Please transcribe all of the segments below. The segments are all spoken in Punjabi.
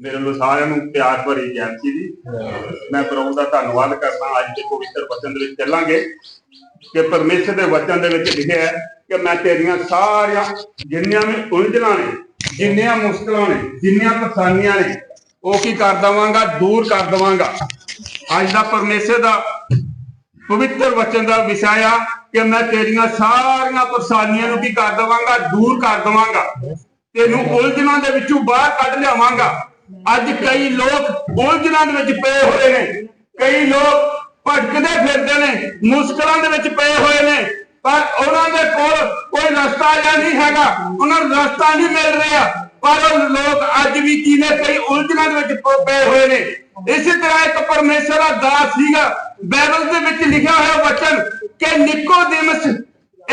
ਮੇਰੇ ਵੱਲੋਂ ਸਾਰਿਆਂ ਨੂੰ ਪਿਆਰ ਭਰੀ ਜੈਨਸੀ ਦੀ ਮੈਂ ਪ੍ਰਭੂ ਦਾ ਧੰਨਵਾਦ ਕਰਦਾ ਅੱਜ ਦੇ ਪਵਿੱਤਰ ਵਚਨ ਦੇ ਵਿੱਚ ਚੱਲਾਂਗੇ। ਕਿ ਪਰਮੇਸ਼ਰ ਦੇ ਵਚਨ ਦੇ ਵਿੱਚ ਲਿਖਿਆ ਹੈ ਕਿ ਮੈਂ ਤੇਰੀਆਂ ਸਾਰੀਆਂ ਜਿੰਨੀਆਂ ਵੀ ਉਲਝਣਾਂ ਨੇ ਜਿੰਨੀਆਂ ਮੁਸ਼ਕਲਾਂ ਨੇ ਜਿੰਨੀਆਂ ਪਰੇਸ਼ਾਨੀਆਂ ਨੇ ਉਹ ਕੀ ਕਰ ਦਵਾਂਗਾ? ਦੂਰ ਕਰ ਦਵਾਂਗਾ। ਅੱਜ ਦਾ ਪਰਮੇਸ਼ਰ ਦਾ ਪਵਿੱਤਰ ਵਚਨ ਦਾ ਵਿਸ਼ਾ ਆ ਕਿ ਮੈਂ ਤੇਰੀਆਂ ਸਾਰੀਆਂ ਪਰੇਸ਼ਾਨੀਆਂ ਨੂੰ ਕੀ ਕਰ ਦਵਾਂਗਾ? ਦੂਰ ਕਰ ਦਵਾਂਗਾ। ਤੈਨੂੰ ਉਲਝਣਾਂ ਦੇ ਵਿੱਚੋਂ ਬਾਹਰ ਕੱਢ ਲਿਆਵਾਂਗਾ। ਅੱਜ ਕਈ ਲੋਕ ਉਲਝਣਾਂ ਦੇ ਵਿੱਚ ਪਏ ਹੋਏ ਨੇ। ਕਈ ਲੋਕ ਭਟਕਦੇ ਫਿਰਦੇ ਨੇ, ਮੁਸ਼ਕਲਾਂ ਦੇ ਵਿੱਚ ਪਏ ਹੋਏ ਨੇ। ਪਰ ਉਹਨਾਂ ਦੇ ਕੋਲ ਕੋਈ ਰਸਤਾ ਜਾਂ ਨਹੀਂ ਹੈਗਾ। ਉਹਨਾਂ ਨੂੰ ਰਸਤਾ ਨਹੀਂ ਮਿਲ ਰਿਹਾ। ਪਰ ਉਹ ਲੋਕ ਅੱਜ ਵੀ ਕੀ ਨੇ ਕਈ ਉਲਝਣਾਂ ਦੇ ਵਿੱਚ ਪਏ ਹੋਏ ਨੇ। ਇਸੇ ਤਰ੍ਹਾਂ ਇੱਕ ਪਰਮੇਸ਼ਰ ਦਾ ਦਾਸ ਸੀਗਾ। ਬਾਈਬਲ ਦੇ ਵਿੱਚ ਲਿਖਿਆ ਹੋਇਆ ਵਚਨ ਕਿ ਨਿਕੋਦੇਮਸ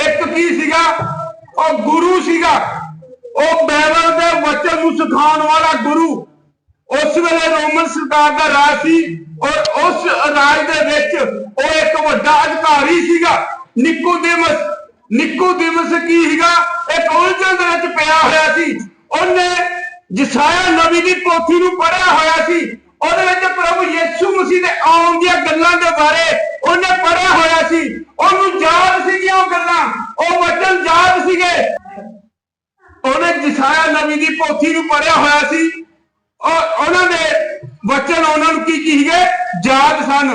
ਇੱਕ ਕੀ ਸੀਗਾ? ਉਹ ਗੁਰੂ ਸੀਗਾ। ਉਹ ਬਾਈਬਲ ਦੇ ਵਚਨ ਨੂੰ ਸਿਖਾਉਣ ਵਾਲਾ ਗੁਰੂ। ਉਸ ਵੇਲੇ ਰੋਮਨ ਸਰਕਾਰ ਦਾ ਰਾਜ ਸੀ ਔਰ ਉਸ ਰਾਜ ਦੇ ਵਿੱਚ ਉਹ ਇੱਕ ਵੱਡਾ ਅਧਿਕਾਰੀ ਸੀਗਾ ਨਿਕੋਦੇਮਸ ਨਿਕੋਦੇਮਸ ਕੀ ਸੀਗਾ? ਇੱਕ ਉਲਝਣ ਦੇ ਵਿੱਚ ਪਿਆ ਹੋਇਆ ਸੀ। ਉਹਨੇ ਜਿਸਾਇਆ ਨਬੀ ਦੀ ਪੋਥੀ ਨੂੰ ਪੜ੍ਹਿਆ ਹੋਇਆ ਸੀ। ਉਹਦੇ ਵਿੱਚ ਪ੍ਰਭੂ ਯਿਸੂ ਮਸੀਹ ਦੇ ਆਉਣ ਦੀਆਂ ਗੱਲਾਂ ਦੇ ਬਾਰੇ ਉਹਨੇ ਪੜ੍ਹਿਆ ਹੋਇਆ ਸੀ। ਉਹਨੂੰ ਯਾਦ ਸੀਗੀਆਂ ਉਹ ਗੱਲਾਂ। ਉਹ ਵਚਨ ਯਾਦ ਸੀਗੇ। ਉਹਨੇ ਜਿਸਾਇਆ ਨਬੀ ਦੀ ਪੋਥੀ ਨੂੰ ਪੜ੍ਹਿਆ ਹੋਇਆ ਸੀ। ਔਰ ਉਹਨਾਂ ਦੇ ਵਚਨ ਉਹਨਾਂ ਨੂੰ ਕੀ ਕੀ ਸੀਗੇ ਯਾਦ ਸਨ।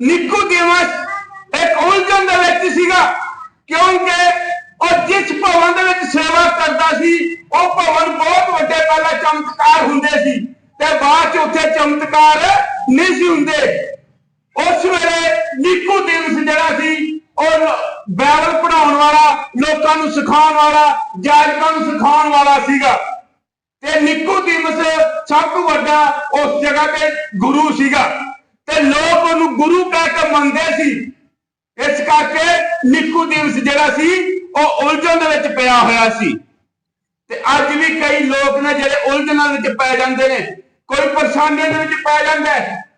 ਨਿਕੋਦੇਮਸ ਇੱਕ ਉਲਝਣ ਦੇ ਵਿੱਚ ਸੀਗਾ, ਕਿਉਂਕਿ ਉਹ ਜਿਸ ਭਵਨ ਦੇ ਵਿੱਚ ਸੇਵਾ ਕਰਦਾ ਸੀ, ਉਹ ਭਵਨ ਬਹੁਤ ਵੱਡੇ, ਪਹਿਲਾਂ ਚਮਤਕਾਰ ਹੁੰਦੇ ਸੀ ਤੇ ਬਾਅਦ ਚ ਉੱਥੇ ਚਮਤਕਾਰ ਨਹੀਂ ਸੀ ਹੁੰਦੇ। ਉਸ ਵੇਲੇ ਨਿਕੋਦੇਮਸ ਜਿਹੜਾ ਸੀ, ਉਹ ਬਾਈਬਲ ਪੜਾਉਣ ਵਾਲਾ, ਲੋਕਾਂ ਨੂੰ ਸਿਖਾਉਣ ਵਾਲਾ ਜਾਜਕਾਂ ਨੂੰ ਸਿਖਾਉਣ ਵਾਲਾ ਸੀਗਾ। ਤੇ ਨਿਕੋਦੀਮਸ ਸਭ ਤੋਂ ਵੱਡਾ ਉਸ ਜਗ੍ਹਾ ਤੇ ਗੁਰੂ ਸੀਗਾ। ਤੇ ਲੋਕ ਉਹਨੂੰ ਗੁਰੂ ਕਹਿ ਕੇ ਮੰਨਦੇ ਸੀ। ਇਸ ਕਰਕੇ ਨਿਕੋਦੀਮਸ ਜਿਹੜਾ ਸੀ, ਉਹ ਉਲਝਣ ਦੇ ਵਿੱਚ ਪਿਆ ਹੋਇਆ ਸੀ। ਤੇ ਅੱਜ ਵੀ ਕਈ ਲੋਕ ਨੇ ਜਿਹੜੇ ਉਲਝਣਾਂ ਵਿੱਚ ਪੈ ਜਾਂਦੇ ਨੇ। ਕੋਈ ਪਰੇਸ਼ਾਨੀਆਂ ਦੇ ਵਿੱਚ ਪੈ ਜਾਂਦਾ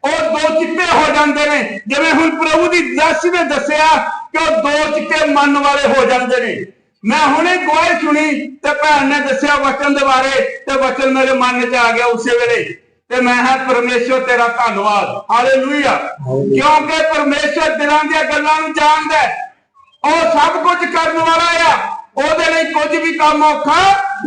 ਉਹ ਦੋ ਚਿੱਟੇ ਹੋ ਜਾਂਦੇ ਨੇ। ਜਿਵੇਂ ਹੁਣ ਪ੍ਰਭੂ ਦੀ ਦਸ ਨੇ ਦੱਸਿਆ ਕਿ ਉਹ ਦੋ ਚਿੱਟੇ ਮਨ ਵਾਲੇ ਹੋ ਜਾਂਦੇ ਨੇ। ਮੈਂ ਹੁਣੇ ਗਵਾਹੀ ਸੁਣੀ ਤੇ ਭੈਣ ਨੇ ਦੱਸਿਆ ਵਚਨ ਦੇ ਬਾਰੇ ਤੇ ਵਚਨ ਮੇਰੇ ਮਨ 'ਚ ਆ ਗਿਆ ਉਸੇ ਵੇਲੇ। ਤੇ ਮੈਂ ਹਾਂ ਪਰਮੇਸ਼ਰ ਤੇਰਾ ਧੰਨਵਾਦ। ਹਾਲੇਲੂਇਆ ਕਿਉਂਕਿ ਪਰਮੇਸ਼ਰ ਦਿਲਾਂ ਦੀਆਂ ਗੱਲਾਂ ਨੂੰ ਜਾਣਦਾ ਹੈ। ਉਹ ਸਭ ਕੁਝ ਕਰਨ ਵਾਲਾ ਆ। ਉਹਦੇ ਲਈ ਕੁਝ ਵੀ ਕੰਮ ਔਖਾ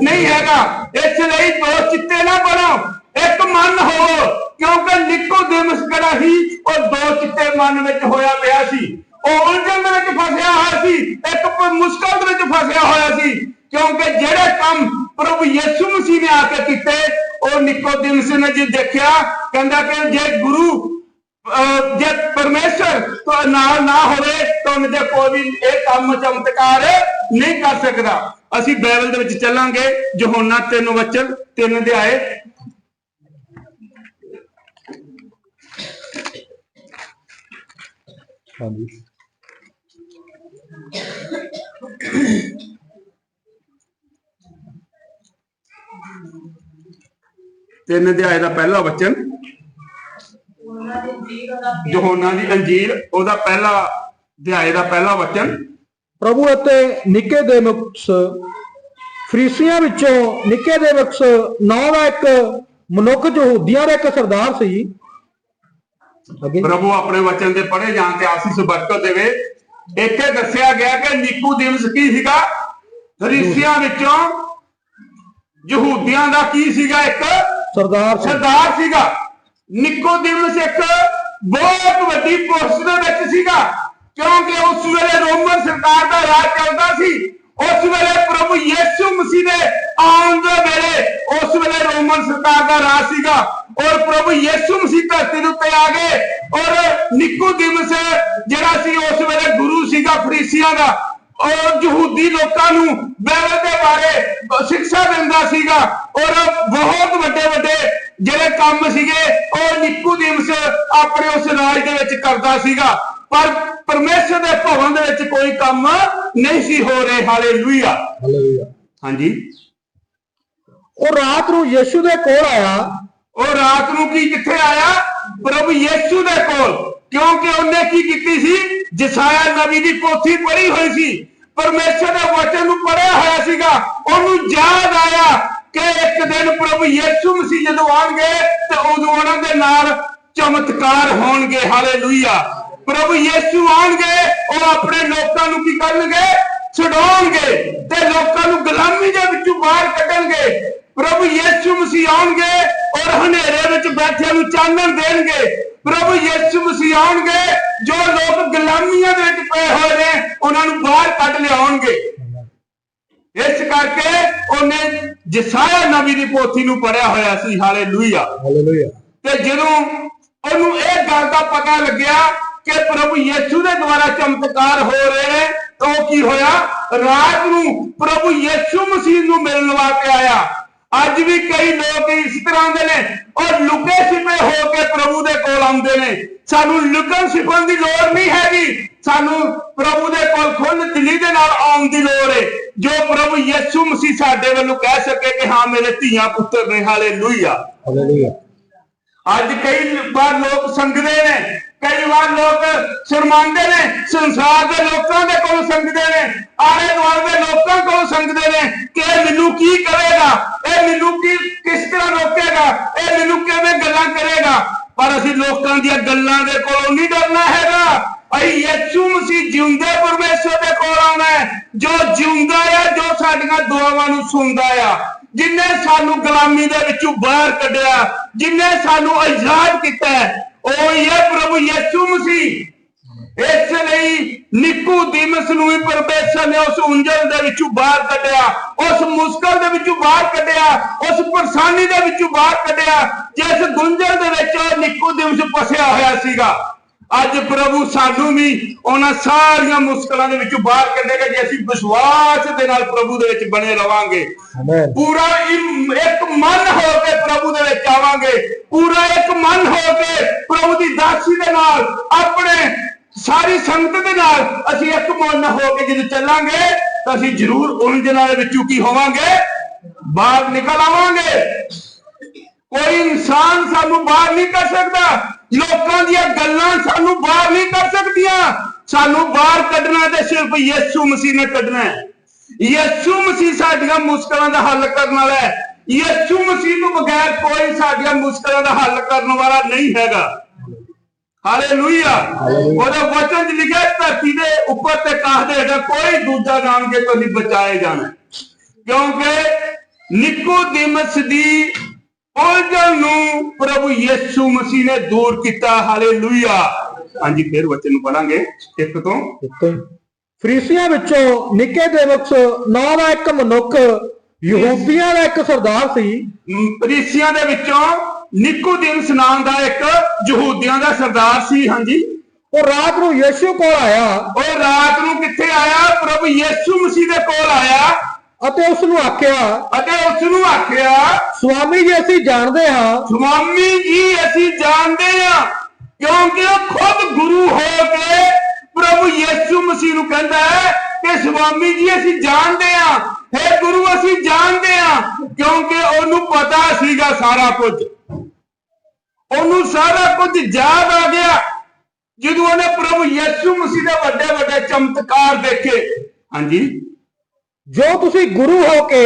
ਨਹੀਂ ਹੈਗਾ। ਇਸ ਲਈ ਦੋ ਚਿੱਤੇ ਨਾ ਬਣੋ। ਇੱਕ ਮਨ ਹੋਵੋ ਕਿਉਂਕਿ ਨਿਕੋਦੇਮਸ ਕਿਹੜਾ ਸੀ ਉਹ ਦੋ ਚਿੱਤੇ ਮਨ ਵਿੱਚ ਹੋਇਆ ਪਿਆ ਸੀ। ਉਹ ਉਲਝਣ ਦੇ ਵਿੱਚ ਫਸਿਆ ਹੋਇਆ ਸੀ, ਇੱਕ ਮੁਸ਼ਕਲ ਦੇ ਵਿੱਚ ਫਸਿਆ ਹੋਇਆ ਸੀ, ਕਿਉਂਕਿ ਜਿਹੜੇ ਕੰਮ ਪ੍ਰਭੂ ਯਿਸੂ ਮਸੀਹ ਨੇ ਆ ਕੇ ਕੀਤੇ, ਉਹ ਨਿਕੋਦੇਮਸ ਨੇ ਜੇ ਦੇਖਿਆ, ਕਹਿੰਦਾ ਕਿ ਜੇ ਗੁਰੂ, ਅਹ, ਜੇ ਪਰਮੇਸ਼ਰ ਤੋਂ ਨਾਲ ਨਾ ਹੋਵੇ, ਤਾਂ ਉਹਦੇ ਦੇ ਕੋਈ ਵੀ ਇਹ ਕੰਮ ਚਮਤਕਾਰ ਨਹੀਂ ਕਰ ਸਕਦਾ। ਅਸੀਂ ਬਾਈਬਲ ਦੇ ਵਿੱਚ ਚੱਲਾਂਗੇ, ਯਹੋਨਾ ਤਿੰਨ ਵਚਨ, ਤਿੰਨ ਆਏ ਹਾਂਜੀ। ਤਿੰਨ ਅਧਿਆਏ ਦਾ ਪਹਿਲਾ ਵਚਨ। ਉਹਨਾਂ ਦੀ ਅੰਜੀਲ, ਉਹਦਾ ਪਹਿਲਾ ਅਧਿਆਏ ਦਾ ਪਹਿਲਾ ਵਚਨ। ਪ੍ਰਭੂ ਅਤੇ ਨਿੱਕੇ ਦੇ ਮੁਕਸ ਫਰੀਸੀਆਂ ਵਿੱਚੋਂ ਨਿੱਕੇ ਦੇ ਮੁਕਸ ਨਾਂ ਦਾ ਇੱਕ ਮਨੁੱਖ, ਯਹੂਦੀਆਂ ਦਾ ਇੱਕ ਸਰਦਾਰ ਸੀ। ਪ੍ਰਭੂ ਆਪਣੇ ਵਚਨ ਦੇ ਪੜ੍ਹੇ ਜਾਣ ਤੇ ਆਸੀਸ ਬਰਕਤ ਦੇਵੇ। ਇੱਥੇ ਦੱਸਿਆ ਗਿਆ ਕਿ ਨਿਕੋਦੀਮਸ ਕੀ ਸੀਗਾ? ਫਰੀਸੀਆਂ ਵਿੱਚੋਂ ਯਹੂਦੀਆਂ ਦਾ ਕੀ ਸੀਗਾ ਇੱਕ? ਸਰਦਾਰ ਸਰਦਾਰ ਸੀਗਾ। ਨਿਕੋਦੀਮਸ ਇੱਕ ਬਹੁਤ ਵੱਡੀ ਪੋਸਟ ਦੇ ਵਿੱਚ ਸੀਗਾ ਕਿਉਂਕਿ ਉਸ ਵੇਲੇ ਰੋਮਨ ਸਰਕਾਰ ਦਾ ਰਾਜ ਚੱਲਦਾ ਸੀ। ਉਸ ਵੇਲੇ ਪ੍ਰਭੂ ਯਿਸੂ ਮਸੀਹ ਦੇ ਆਉਣ ਦੇ ਵੇਲੇ ਉਸ ਵੇਲੇ ਰੋਮਨ ਸਰਕਾਰ ਦਾ ਰਾਜ ਸੀਗਾ। ਔਰ ਪ੍ਰਭੂ ਯਿਸੂ ਮਸੀਹ ਧਰਤੀ ਦੇ ਉੱਤੇ ਆ ਗਏ। ਔਰ ਨਿਕੋਦੀਮਸ ਜਿਹੜਾ ਸੀ ਉਸ ਵੇਲੇ ਗੁਰੂ ਸੀਗਾ ਫਰੀਸੀਆਂ ਦਾ ਔਰ ਯਹੂਦੀ ਲੋਕਾਂ ਨੂੰ ਬਾਈਬਲ ਦੇ ਬਾਰੇ ਸਿੱਖਿਆ ਦਿੰਦਾ ਸੀਗਾ। ਔਰ ਬਹੁਤ ਵੱਡੇ ਵੱਡੇ ਜਿਹੜੇ ਕੰਮ ਸੀਗੇ ਉਹ ਨਿਕੋਦੀਮਸ ਆਪਣੇ ਉਸ ਰਾਜ ਦੇ ਵਿੱਚ ਕਰਦਾ ਸੀਗਾ। ਪਰ ਪਰਮੇਸ਼ਰ ਦੇ ਭਵਨ ਦੇ ਵਿੱਚ ਕੋਈ ਕੰਮ ਨਹੀਂ ਸੀ ਹੋ ਰਿਹਾ। ਹਾਲੇਲੂਇਆ। ਹਾਲੇਲੂਇਆ। ਹਾਂਜੀ। ਉਹ ਰਾਤ ਨੂੰ ਯੀਸ਼ੂ ਦੇ ਕੋਲ ਆਇਆ। ਉਹ ਰਾਤ ਨੂੰ ਕੀ ਕਿੱਥੇ ਆਇਆ? ਪ੍ਰਭੂ ਯੇਸ਼ੂ ਦੇ ਕੋਲ। ਕਿਉਂਕਿ ਉਹਨੇ ਕੀ ਕੀਤੀ ਸੀ? ਜਿਸਾਇਆ ਨਬੀ ਦੀ ਪੋਥੀ ਪੜ੍ਹੀ ਹੋਈ ਸੀ। ਪਰਮੇਸ਼ਰ ਦੇ ਵਚਨ ਨੂੰ ਪੜ੍ਹਿਆ ਹੋਇਆ ਸੀਗਾ। ਉਹਨੂੰ ਯਾਦ ਆਇਆ ਕਿ ਇੱਕ ਦਿਨ ਪ੍ਰਭੂ ਯਿਸੂ ਮਸੀਹ ਜਦੋਂ ਆਉਣਗੇ, ਤੇ ਉਦੋਂ ਉਹਨਾਂ ਦੇ ਨਾਲ ਚਮਤਕਾਰ ਹੋਣਗੇ। ਹਾਲੇਲੂਇਆ। ਪ੍ਰਭੂ ਯੇਸ਼ੂ ਆਉਣਗੇ, ਉਹ ਆਪਣੇ ਲੋਕਾਂ ਨੂੰ ਕੀ ਕਰਨਗੇ? ਛਡਾਉਣਗੇ। ਤੇ ਲੋਕਾਂ ਨੂੰ ਗੁਲਾਮੀ ਦੇ ਵਿੱਚੋਂ ਬਾਹਰ ਕੱਢਣਗੇ। ਪ੍ਰਭੂ ਯਿਸੂ ਮਸੀਹ ਆਉਣਗੇ ਔਰ ਹਨੇਰੇ ਵਿੱਚ ਬੈਠਿਆਂ ਨੂੰ ਚਾਨਣ ਦੇਣਗੇ। ਪ੍ਰਭੂ ਯਿਸੂ ਮਸੀਹ ਆਉਣਗੇ ਜੋ ਲੋਕ ਗੁਲਾਮੀਆਂ ਦੇ ਵਿੱਚ ਪਏ ਹੋਏ ਨੇ ਉਹਨਾਂ ਨੂੰ ਬਾਹਰ ਕੱਢ ਲਿਆਉਣਗੇ। ਇਸ ਕਰਕੇ ਉਹਨੇ ਜਸਾਇਆ ਨਬੀ ਦੀ ਪੋਥੀ ਨੂੰ ਪੜਿਆ ਹੋਇਆ ਸੀ। ਹਾਲੇਲੂਇਆ। ਹਾਲੇਲੂਇਆ। ਤੇ ਜਦੋਂ ਉਹਨੂੰ ਇਹ ਗੱਲ ਦਾ ਪਤਾ ਲੱਗਿਆ ਕਿ ਪ੍ਰਭੂ ਯਿਸੂ ਦੇ ਦੁਆਰਾ ਚਮਤਕਾਰ ਹੋ ਰਹੇ ਨੇ ਤਾਂ ਉਹ ਕੀ ਹੋਇਆ? ਰਾਤ ਨੂੰ ਪ੍ਰਭੂ ਯਿਸੂ ਮਸੀਹ ਨੂੰ ਮਿਲਣ ਵਾਸਤੇ ਆਇਆ। ਅੱਜ ਵੀ ਕਈ ਲੋਕ ਇਸ ਤਰ੍ਹਾਂ ਦੇ ਨੇ ਔਰ ਲੁਕੇ ਛਿਪੇ ਹੋ ਕੇ ਪ੍ਰਭੂ ਦੇ ਕੋਲ ਆਉਂਦੇ ਨੇ। ਸਾਨੂੰ ਲੁਕਣ ਛਿਪਣ ਦੀ ਲੋੜ ਨਹੀਂ ਹੈਗੀ। ਸਾਨੂੰ ਪ੍ਰਭੂ ਦੇ ਕੋਲ ਖੁੱਲ ਦਿਲੀ ਦੇ ਨਾਲ ਆਉਣ ਦੀ ਲੋੜ ਹੈ ਜੋ ਪ੍ਰਭੂ ਯਿਸੂ ਮਸੀਹ ਸਾਡੇ ਵੱਲੋਂ ਕਹਿ ਸਕੇ ਕਿ ਹਾਂ ਮੇਰੇ ਧੀਆਂ ਪੁੱਤਰ ਨੇ। ਹਾਲੇਲੂਇਆ। ਹਾਲੇਲੂਇਆ। ਅੱਜ ਕਈ ਵਾਰ ਲੋਕ ਸੰਗਦੇ ਨੇ ਕਈ ਵਾਰ ਲੋਕ ਸ਼ਰਮਾਉਂਦੇ ਨੇ, ਸੰਸਾਰ ਦੇ ਲੋਕਾਂ ਦੇ ਕੋਲ ਸੰਗਦੇ ਨੇ, ਆਲੇ ਦੁਆਲੇ ਦੇ ਲੋਕਾਂ ਕੋਲ ਸੰਗਦੇ ਨੇ ਕਿ ਇਹ ਮੈਨੂੰ ਕੀ ਕਰੇਗਾ, ਇਹ ਮੈਨੂੰ ਕੀ, ਕਿਸ ਤਰ੍ਹਾਂ ਰੋਕੇਗਾ, ਇਹ ਮੈਨੂੰ ਕਿਵੇਂ ਗੱਲਾਂ ਕਰੇਗਾ। ਪਰ ਅਸੀਂ ਲੋਕਾਂ ਦੀਆਂ ਗੱਲਾਂ ਦੇ ਕੋਲੋਂ ਨਹੀਂ ਡਰਨਾ ਹੈਗਾ। ਅਸੀਂ ਯਿਸੂ ਮਸੀਹ ਜਿਉਂਦੇ ਪਰਮੇਸ਼ਰ ਦੇ ਕੋਲ ਆਉਣਾ ਜੋ ਜਿਉਂਦਾ ਆ, ਜੋ ਸਾਡੀਆਂ ਦੁਆਵਾਂ ਨੂੰ ਸੁਣਦਾ ਆ, ਜਿਨੇ ਸਾਨੂੰ ਗੁਲਾਮੀ ਦੇ ਵਿੱਚੋਂ ਬਾਹਰ ਕੱਢਿਆ, ਜਿਨੇ ਸਾਨੂੰ ਆਜ਼ਾਦ ਕੀਤਾ ਉਹ ਹੀ ਪ੍ਰਭੂ ਯਿਸੂ ਮਸੀਹ। ਇਸ ਲਈ ਨਿਕੋਦੀਮਸ ਨੂੰ ਵੀ ਪਰਮੇਸ਼ਰ ਨੇ ਉਸ ਉਂਜਲ ਦੇ ਵਿੱਚੋਂ ਬਾਹਰ ਕੱਢਿਆ, ਉਸ ਮੁਸ਼ਕਲ ਦੇ ਵਿੱਚੋਂ ਬਾਹਰ ਕੱਢਿਆ, ਉਸ ਪਰੇਸ਼ਾਨੀ ਦੇ ਵਿੱਚੋਂ ਬਾਹਰ ਕੱਢਿਆ, ਜਿਸ ਗੁੰਝਲ ਦੇ ਵਿੱਚ ਉਹ ਨਿਕੋਦੀਮਸ ਫਸਿਆ ਹੋਇਆ ਸੀਗਾ। ਅੱਜ ਪ੍ਰਭੂ ਸਾਨੂੰ ਵੀ ਉਹਨਾਂ ਸਾਰੀਆਂ ਮੁਸ਼ਕਲਾਂ ਦੇ ਵਿੱਚੋਂ ਬਾਹਰ ਕੱਢੇਗਾ ਜੇ ਅਸੀਂ ਵਿਸ਼ਵਾਸ ਦੇ ਨਾਲ ਪ੍ਰਭੂ ਦੇ ਵਿੱਚ ਬਣੇ ਰਵਾਂਗੇ। ਪੂਰਾ ਇੱਕ ਮਨ ਹੋ ਕੇ ਪ੍ਰਭੂ ਦੇ ਵਿੱਚ ਆਵਾਂਗੇ। ਪੂਰਾ ਇੱਕ ਮਨ ਹੋ ਕੇ ਪ੍ਰਭੂ ਦੀ ਦਾਸੀ ਦੇ ਨਾਲ ਆਪਣੇ ਸਾਰੀ ਸੰਗਤ ਦੇ ਨਾਲ ਅਸੀਂ ਇੱਕ ਮਨ ਹੋ ਕੇ ਜਦੋਂ ਚੱਲਾਂਗੇ ਤਾਂ ਅਸੀਂ ਜ਼ਰੂਰ ਉਲਝਣਾਂ ਦੇ ਵਿੱਚੋਂ ਕੀ ਹੋਵਾਂਗੇ? ਬਾਹਰ ਨਿਕਲ ਆਵਾਂਗੇ। ਕੋਈ ਇਨਸਾਨ ਸਾਨੂੰ ਬਾਹਰ ਨਹੀਂ ਕਰ ਸਕਦਾ। ਲੋਕਾਂ ਦੀਆਂ ਗੱਲਾਂ ਸਾਨੂੰ ਬਾਹਰ ਨਹੀਂ ਕਰ ਸਕਦੀਆਂ। ਸਾਨੂੰ ਬਾਹਰ ਕੱਢਣਾ ਤੇ ਸਿਰਫ ਯਿਸੂ ਮਸੀਹ ਨੇ ਕੱਢਣਾ ਹੈ। ਯਿਸੂ ਮਸੀਹ ਸਾਡੀਆਂ ਮੁਸ਼ਕਲਾਂ ਦਾ ਹੱਲ ਕਰਨ ਵਾਲਾ ਹੈ। ਯਿਸੂ ਮਸੀਹ ਤੋਂ ਬਗੈਰ ਕੋਈ ਸਾਡੀਆਂ ਮੁਸ਼ਕਲਾਂ ਦਾ ਹੱਲ ਕਰਨ ਵਾਲਾ ਨਹੀਂ ਹੈਗਾ। ਹਾਲੇਲੂਇਆ। ਉਹਦੇ ਵਚਨ 'ਚ ਲਿਖਿਆ ਧਰਤੀ ਦੇ ਉੱਪਰ ਤੇ ਕਾਹ ਦੇ ਹੇਠਾਂ ਕੋਈ ਦੂਜਾ ਜਾਣ ਕੇ ਕੋਈ ਨਹੀਂ ਬਚਾਏ ਜਾਣਾ। ਕਿਉਂਕਿ ਨਿਕੋਦੀਮਸ ਦੀ ਉਲਝਣ ਨੂੰ ਪ੍ਰਭੂ ਯਿਸੂ ਮਸੀਹ ਨੇ ਦੂਰ ਕੀਤਾ ਹਾਲੇਲੂਇਆ। ਹਾਂਜੀ ਫਿਰ ਵਚਨ ਨੂੰ ਪੜਾਂਗੇ ਇੱਕ ਤੋਂ ਫਰੀਸੀਆਂ ਵਿੱਚੋਂ ਨਿੱਕੇ ਦੇਵਕਸ ਨਾਂ ਦਾ ਇੱਕ ਮਨੁੱਖ ਯਹੂਦੀਆਂ ਦਾ ਇੱਕ ਸਰਦਾਰ ਸੀ। ਪਰੀਸੀਆਂ ਦੇ ਵਿੱਚੋਂ ਨਿਕੋਦੀਮਸ ਨਾਮ ਦਾ ਇੱਕ ਯਹੂਦੀਆਂ ਦਾ ਸਰਦਾਰ ਸੀ ਹਾਂਜੀ। ਉਹ ਰਾਤ ਨੂੰ ਯੀਸ਼ੂ ਕੋਲ ਆਇਆ। ਉਹ ਰਾਤ ਨੂੰ ਕਿੱਥੇ ਆਇਆ? ਪ੍ਰਭੂ ਯਿਸੂ ਮਸੀਹ ਦੇ ਕੋਲ ਆਇਆ। ਅਤੇ ਉਸ ਨੂੰ ਆਖਿਆ ਅਤੇ ਉਸ ਨੂੰ ਆਖਿਆ ਸੁਆਮੀ ਜੀ ਅਸੀਂ ਜਾਣਦੇ ਹਾਂ ਸੁਆਮੀ ਜੀ ਅਸੀਂ ਜਾਣਦੇ ਹਾਂ ਕਿਉਂਕਿ ਉਹ ਖੁਦ ਗੁਰੂ ਹੋ ਕੇ ਪ੍ਰਭੂ ਯਿਸੂ ਮਸੀਹ ਨੂੰ ਕਹਿੰਦਾ ਹੈ ਕਿ ਸੁਆਮੀ ਜੀ ਅਸੀਂ ਜਾਣਦੇ ਹਾਂ। ਹੈ ਗੁਰੂ ਅਸੀਂ ਜਾਣਦੇ ਹਾਂ ਕਿਉਂਕਿ ਉਹਨੂੰ ਪਤਾ ਸੀਗਾ ਸਾਰਾ ਕੁਝ। ਉਹਨੂੰ ਸਾਰਾ ਕੁਝ ਯਾਦ ਆ ਗਿਆ। ਜਦੋਂ ਉਹਨੇ ਪ੍ਰਭੂ ਯਿਸੂ ਮਸੀਹ ਦੇ ਵੱਡੇ ਵੱਡੇ ਚਮਤਕਾਰ ਦੇਖੇ। ਹਾਂਜੀ। ਜੋ ਤੁਸੀਂ ਗੁਰੂ ਹੋ ਕੇ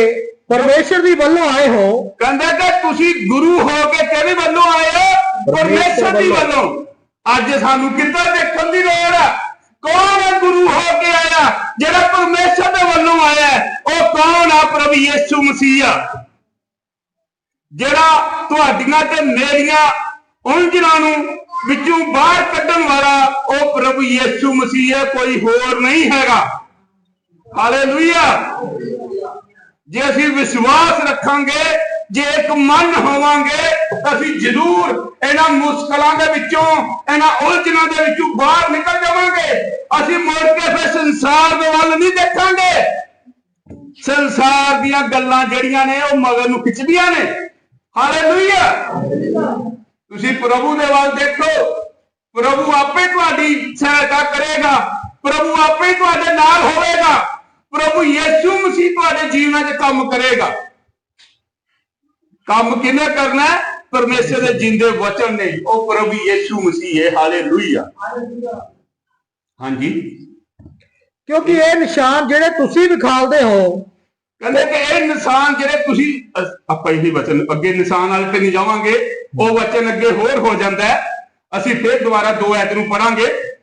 ਪਰਮੇਸ਼ਰ ਦੀ ਵੱਲੋਂ ਆਏ ਹੋ ਕਹਿੰਦਾ ਕਿ ਤੁਸੀਂ ਗੁਰੂ ਹੋ ਕੇ ਕਿਹਦੇ ਵੱਲੋਂ ਆਏ ਹੋ? ਪਰਮੇਸ਼ਰ ਦੀ ਵੱਲੋਂ। ਅੱਜ ਸਾਨੂੰ ਕਿੱਧਰ ਦੇਖਣ ਦੀ ਲੋੜ ਹੈ ਕੌਣ ਹੈ ਗੁਰੂ ਹੋ ਕੇ ਆਇਆ? ਜਿਹੜਾ ਪਰਮੇਸ਼ਰ ਦੇ ਵੱਲੋਂ ਆਇਆ? ਉਹ ਕੌਣ ਆ ਪ੍ਰਭੂ ਯਿਸੂ ਮਸੀਹ ਆ? ਜਿਹੜਾ ਤੁਹਾਡੀਆਂ ਤੇ ਮੇਰੀਆਂ ਉਲਝਣਾਂ ਨੂੰ ਵਿੱਚੋਂ ਬਾਹਰ ਕੱਢਣ ਵਾਲਾ ਉਹ ਪ੍ਰਭੂ ਯਿਸੂ ਮਸੀਹ ਹੈ ਕੋਈ ਹੋਰ ਨਹੀਂ ਹੈਗਾ। ਹਾਲੇਲੂਇਆ। ਜੇ ਅਸੀਂ ਵਿਸ਼ਵਾਸ ਰੱਖਾਂਗੇ, ਜੇ ਇੱਕ ਮਨ ਹੋਵਾਂਗੇ ਅਸੀਂ ਜ਼ਰੂਰ ਇਹਨਾਂ ਮੁਸ਼ਕਲਾਂ ਦੇ ਵਿੱਚੋਂ, ਇਹਨਾਂ ਉਲਝਣਾਂ ਦੇ ਵਿੱਚੋਂ ਬਾਹਰ ਨਿਕਲ ਜਾਵਾਂਗੇ। ਅਸੀਂ ਮੁੜ ਕੇ ਫਿਰ ਸੰਸਾਰ ਦੇ ਵੱਲ ਨਹੀਂ ਦੇਖਾਂਗੇ। ਸੰਸਾਰ ਦੀਆਂ ਗੱਲਾਂ ਜਿਹੜੀਆਂ ਨੇ, ਉਹ ਮਗਰ ਨੂੰ ਖਿੱਚਦੀਆਂ ਨੇ। ਹਾਲੇਲੂਇਆ। ਤੁਸੀਂ ਪ੍ਰਭੂ ਦੇ ਵੱਲ ਦੇਖੋ। ਪ੍ਰਭੂ ਆਪੇ ਤੁਹਾਡੀ ਸਹਾਇਤਾ ਕਰੇਗਾ। ਪ੍ਰਭੂ ਆਪੇ ਤੁਹਾਡੇ ਨਾਲ ਹੋਵੇਗਾ। ਪ੍ਰਭੂ ਯਿਸੂ ਮਸੀਹ ਤੁਹਾਡੇ ਜੀਵਨਾਂ 'ਚ ਕੰਮ ਕਰੇਗਾ। ਕੰਮ ਕਿਹਨੇ ਕਰਨਾ? ਹੈ? ਪਰਮੇਸ਼ਰ ਦੇ ਜਿੰਦੇ ਵਚਨ ਨੇ। ਉਹ ਪ੍ਰਭੂ ਯਿਸੂ ਮਸੀਹ ਹੈ। ਹਾਲੇਲੂਇਆ। ਹਾਂਜੀ। ਕਿਉਂਕਿ ਇਹ ਨਿਸ਼ਾਨ ਜਿਹੜੇ ਤੁਸੀਂ ਵਿਖਾਲਦੇ ਹੋ। ਕਹਿੰਦੇ ਕਿ ਇਹ ਨਿਸ਼ਾਨ ਜਿਹੜੇ ਤੁਸੀਂ ਆਪਾਂ ਇਹੀ ਵਚਨ ਅੱਗੇ ਨਿਸ਼ਾਨ ਵਾਲੇ ਤੇ ਨਹੀਂ ਜਾਵਾਂਗੇ। ਉਹ ਵਚਨ ਅੱਗੇ ਹੋਰ ਹੋ ਜਾਂਦਾ ਅਸੀਂ ਫਿਰ ਦੁਬਾਰਾ ਦੋ ਐਤ ਨੂੰ ਪੜਾਂਗੇ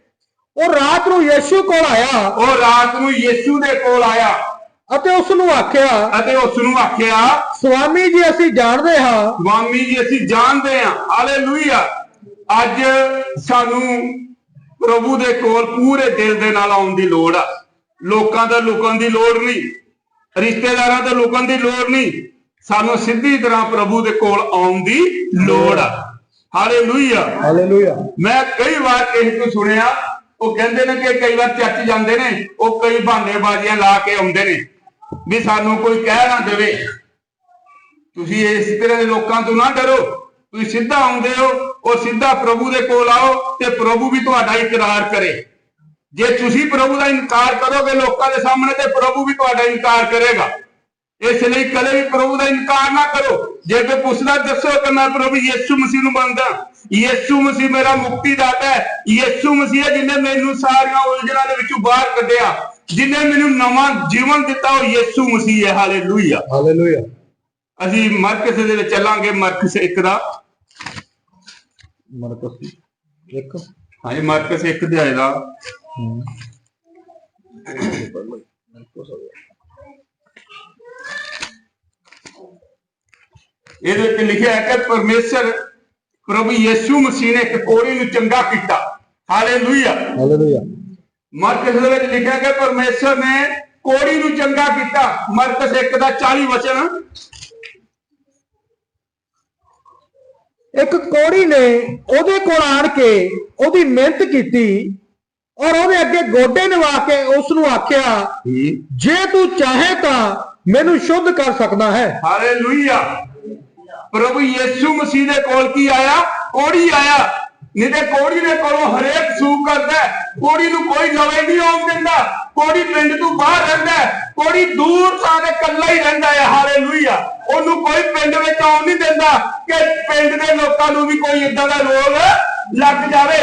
ਉਹ ਰਾਤ ਨੂੰ ਯੀਸ਼ੂ ਕੋਲ ਆਇਆ। ਉਹ ਰਾਤ ਨੂੰ ਯੀਸ਼ੂ ਦੇ ਕੋਲ ਆਇਆ। ਅਤੇ ਉਸ ਨੂੰ ਆਖਿਆ ਅਤੇ ਉਸ ਨੂੰ ਆਖਿਆ ਸਵਾਮੀ ਜੀ ਅਸੀਂ ਜਾਣਦੇ ਹਾਂ। ਸਵਾਮੀ ਜੀ ਅਸੀਂ ਜਾਣਦੇ ਹਾਂ। ਹਾਲੇਲੂਇਆ। ਅੱਜ ਸਾਨੂੰ ਪ੍ਰਭੂ ਦੇ ਕੋਲ ਪੂਰੇ ਦਿਲ ਦੇ ਨਾਲ ਆਉਣ ਦੀ ਲੋੜ ਆ। ਲੋਕਾਂ ਦਾ ਲੁਕਣ ਦੀ ਲੋੜ ਨਹੀਂ। ਰਿਸ਼ਤੇਦਾਰਾਂ ਦਾ ਲੁਕਣ ਦੀ ਲੋੜ ਨਹੀਂ। ਸਾਨੂੰ ਸਿੱਧੀ ਤਰ੍ਹਾਂ ਪ੍ਰਭੂ ਦੇ ਕੋਲ ਆਉਣ ਦੀ ਲੋੜ ਆ। ਹਾਲੇਲੂਇਆ। ਹਾਲੇਲੂਇਆ। ਮੈਂ ਕਈ ਵਾਰ ਕਿਸੇ ਤੋਂ ਸੁਣਿਆ ਉਹ ਕਹਿੰਦੇ ਨੇ ਕਿ ਕਈ ਵਾਰ ਚਰਚ ਜਾਂਦੇ ਨੇ, ਉਹ ਕਈ ਬਹਾਨੇਬਾਜ਼ੀਆਂ ਲਾ ਕੇ ਆਉਂਦੇ ਨੇ। ਵੀ ਸਾਨੂੰ ਕੋਈ ਕਹਿ ਨਾ ਦੇਵੇ। ਤੁਸੀਂ ਇਸ ਤਰ੍ਹਾਂ ਦੇ ਲੋਕਾਂ ਤੋਂ ਨਾ ਡਰੋ। ਤੁਸੀਂ ਸਿੱਧਾ ਆਉਂਦੇ ਹੋ, ਉਹ ਸਿੱਧਾ ਪ੍ਰਭੂ ਦੇ ਕੋਲ ਆਓ ਤੇ ਪ੍ਰਭੂ ਵੀ ਤੁਹਾਡਾ ਇਕਰਾਰ ਕਰੇ। ਜੇ ਤੁਸੀਂ ਪ੍ਰਭੂ ਦਾ ਇਨਕਾਰ ਕਰੋਗੇ ਲੋਕਾਂ ਦੇ ਸਾਹਮਣੇ ਤੇ ਪ੍ਰਭੂ ਵੀ ਤੁਹਾਡਾ ਇਨਕਾਰ ਕਰੇਗਾ। ਇਸ ਲਈ ਕਦੇ ਵੀ ਪ੍ਰਭੂ ਦਾ ਇਨਕਾਰ ਨਾ ਕਰੋ। ਜੇ ਕੋਈ ਪੁੱਛਦਾ ਦੱਸੋ ਕਿ ਮੈਂ ਪ੍ਰਭੂ ਯਿਸੂ ਮਸੀਹ ਨੂੰ ਮੰਨਦਾ। ਯਿਸੂ ਮਸੀਹ ਮੇਰਾ ਮੁਕਤੀ ਦਾਤਾ ਹੈ। ਯਿਸੂ ਮਸੀਹ ਹੈ ਜਿਨੇ ਮੈਨੂੰ ਸਾਰੀਆਂ ਉਲਝਣਾਂ ਦੇ ਵਿੱਚੋਂ ਬਾਹਰ ਕੱਢਿਆ। ਜਿਨੇ ਮੈਨੂੰ ਨਵਾਂ ਜੀਵਨ ਦਿੱਤਾ ਉਹ ਯਿਸੂ ਮਸੀਹ ਹੈ। ਹਾਲੇਲੂਇਆ। ਹਾਲੇਲੂਇਆ। ਅਸੀਂ ਮਰਕਸ ਦੇ ਵਿੱਚ ਚੱਲਾਂਗੇ ਮਰਕਸ 1 ਦਾ। ਮਰਕਸ ਇੱਕ। ਹਾਂਜੀ ਮਰਕਸ 1 ਦੇ ਆਏ ਦਾ। ਇਹਦੇ ਵਿੱਚ ਲਿਖਿਆ ਹੈ ਕਿ ਪਰਮੇਸ਼ਰ ਪ੍ਰਭੂ ਯਿਸੂ ਮਸੀਹ ਨੇ ਇੱਕ ਕੋੜੀ ਨੂੰ ਚੰਗਾ ਕੀਤਾ। ਹਾਲੇਲੂਇਆ ਹਾਲੇਲੂਇਆ ਮਰਕਸ ਦੇ ਵਿੱਚ ਲਿਖਿਆ ਕਿ ਪਰਮੇਸ਼ਰ ਨੇ ਕੋੜੀ ਨੂੰ ਚੰਗਾ ਕੀਤਾ। ਮਰਕਸ 1 ਦਾ 40 ਵਚਨ। ਇੱਕ ਕੋੜੀ ਨੇ ਉਹਦੇ ਕੋਲ ਆਣ ਕੇ ਉਹਦੀ ਮਿਹਨਤ ਕੀਤੀ ਔਰ ਉਹਦੇ ਅੱਗੇ ਗੋਡੇ ਨਵਾ ਕੇ ਉਸ ਨੂੰ ਆਖਿਆ ਜੇ ਤੂੰ ਚਾਹੇ ਤਾਂ ਮੈਨੂੰ ਸ਼ੁੱਧ ਕਰ ਸਕਦਾ ਹੈ। ਹਾਲੇਲੂਇਆ ਪ੍ਰਭੂ ਯਿਸੂ ਮਸੀਹ ਦੇ ਕੋਲ ਕੀ ਆਇਆ? ਕੋੜੀ ਆਇਆ। ਨਹੀਂ ਤੇ ਕੋੜੀ ਦੇ ਕੋਲੋਂ ਹਰੇਕ ਸੂਕ ਕਰਦਾ ਕੋੜੀ ਨੂੰ ਕੋਈ ਲਵੇ ਨਹੀਂ ਆਉਣ ਦਿੰਦਾ। ਕੋੜੀ ਪਿੰਡ ਤੋਂ ਬਾਹਰ ਰਹਿੰਦਾ ਕੋੜੀ ਦੂਰ ਥਾਂ ਤੇ ਇਕੱਲਾ ਹੀ ਰਹਿੰਦਾ ਹੈ। ਹਾਲੇਲੂਇਆ। ਉਹਨੂੰ ਕੋਈ ਪਿੰਡ ਵਿੱਚ ਆਉਣ ਨਹੀਂ ਦਿੰਦਾ ਕਿ ਪਿੰਡ ਦੇ ਲੋਕਾਂ ਨੂੰ ਵੀ ਕੋਈ ਇਦਾਂ ਦਾ ਰੋਗ ਲੱਗ ਜਾਵੇ।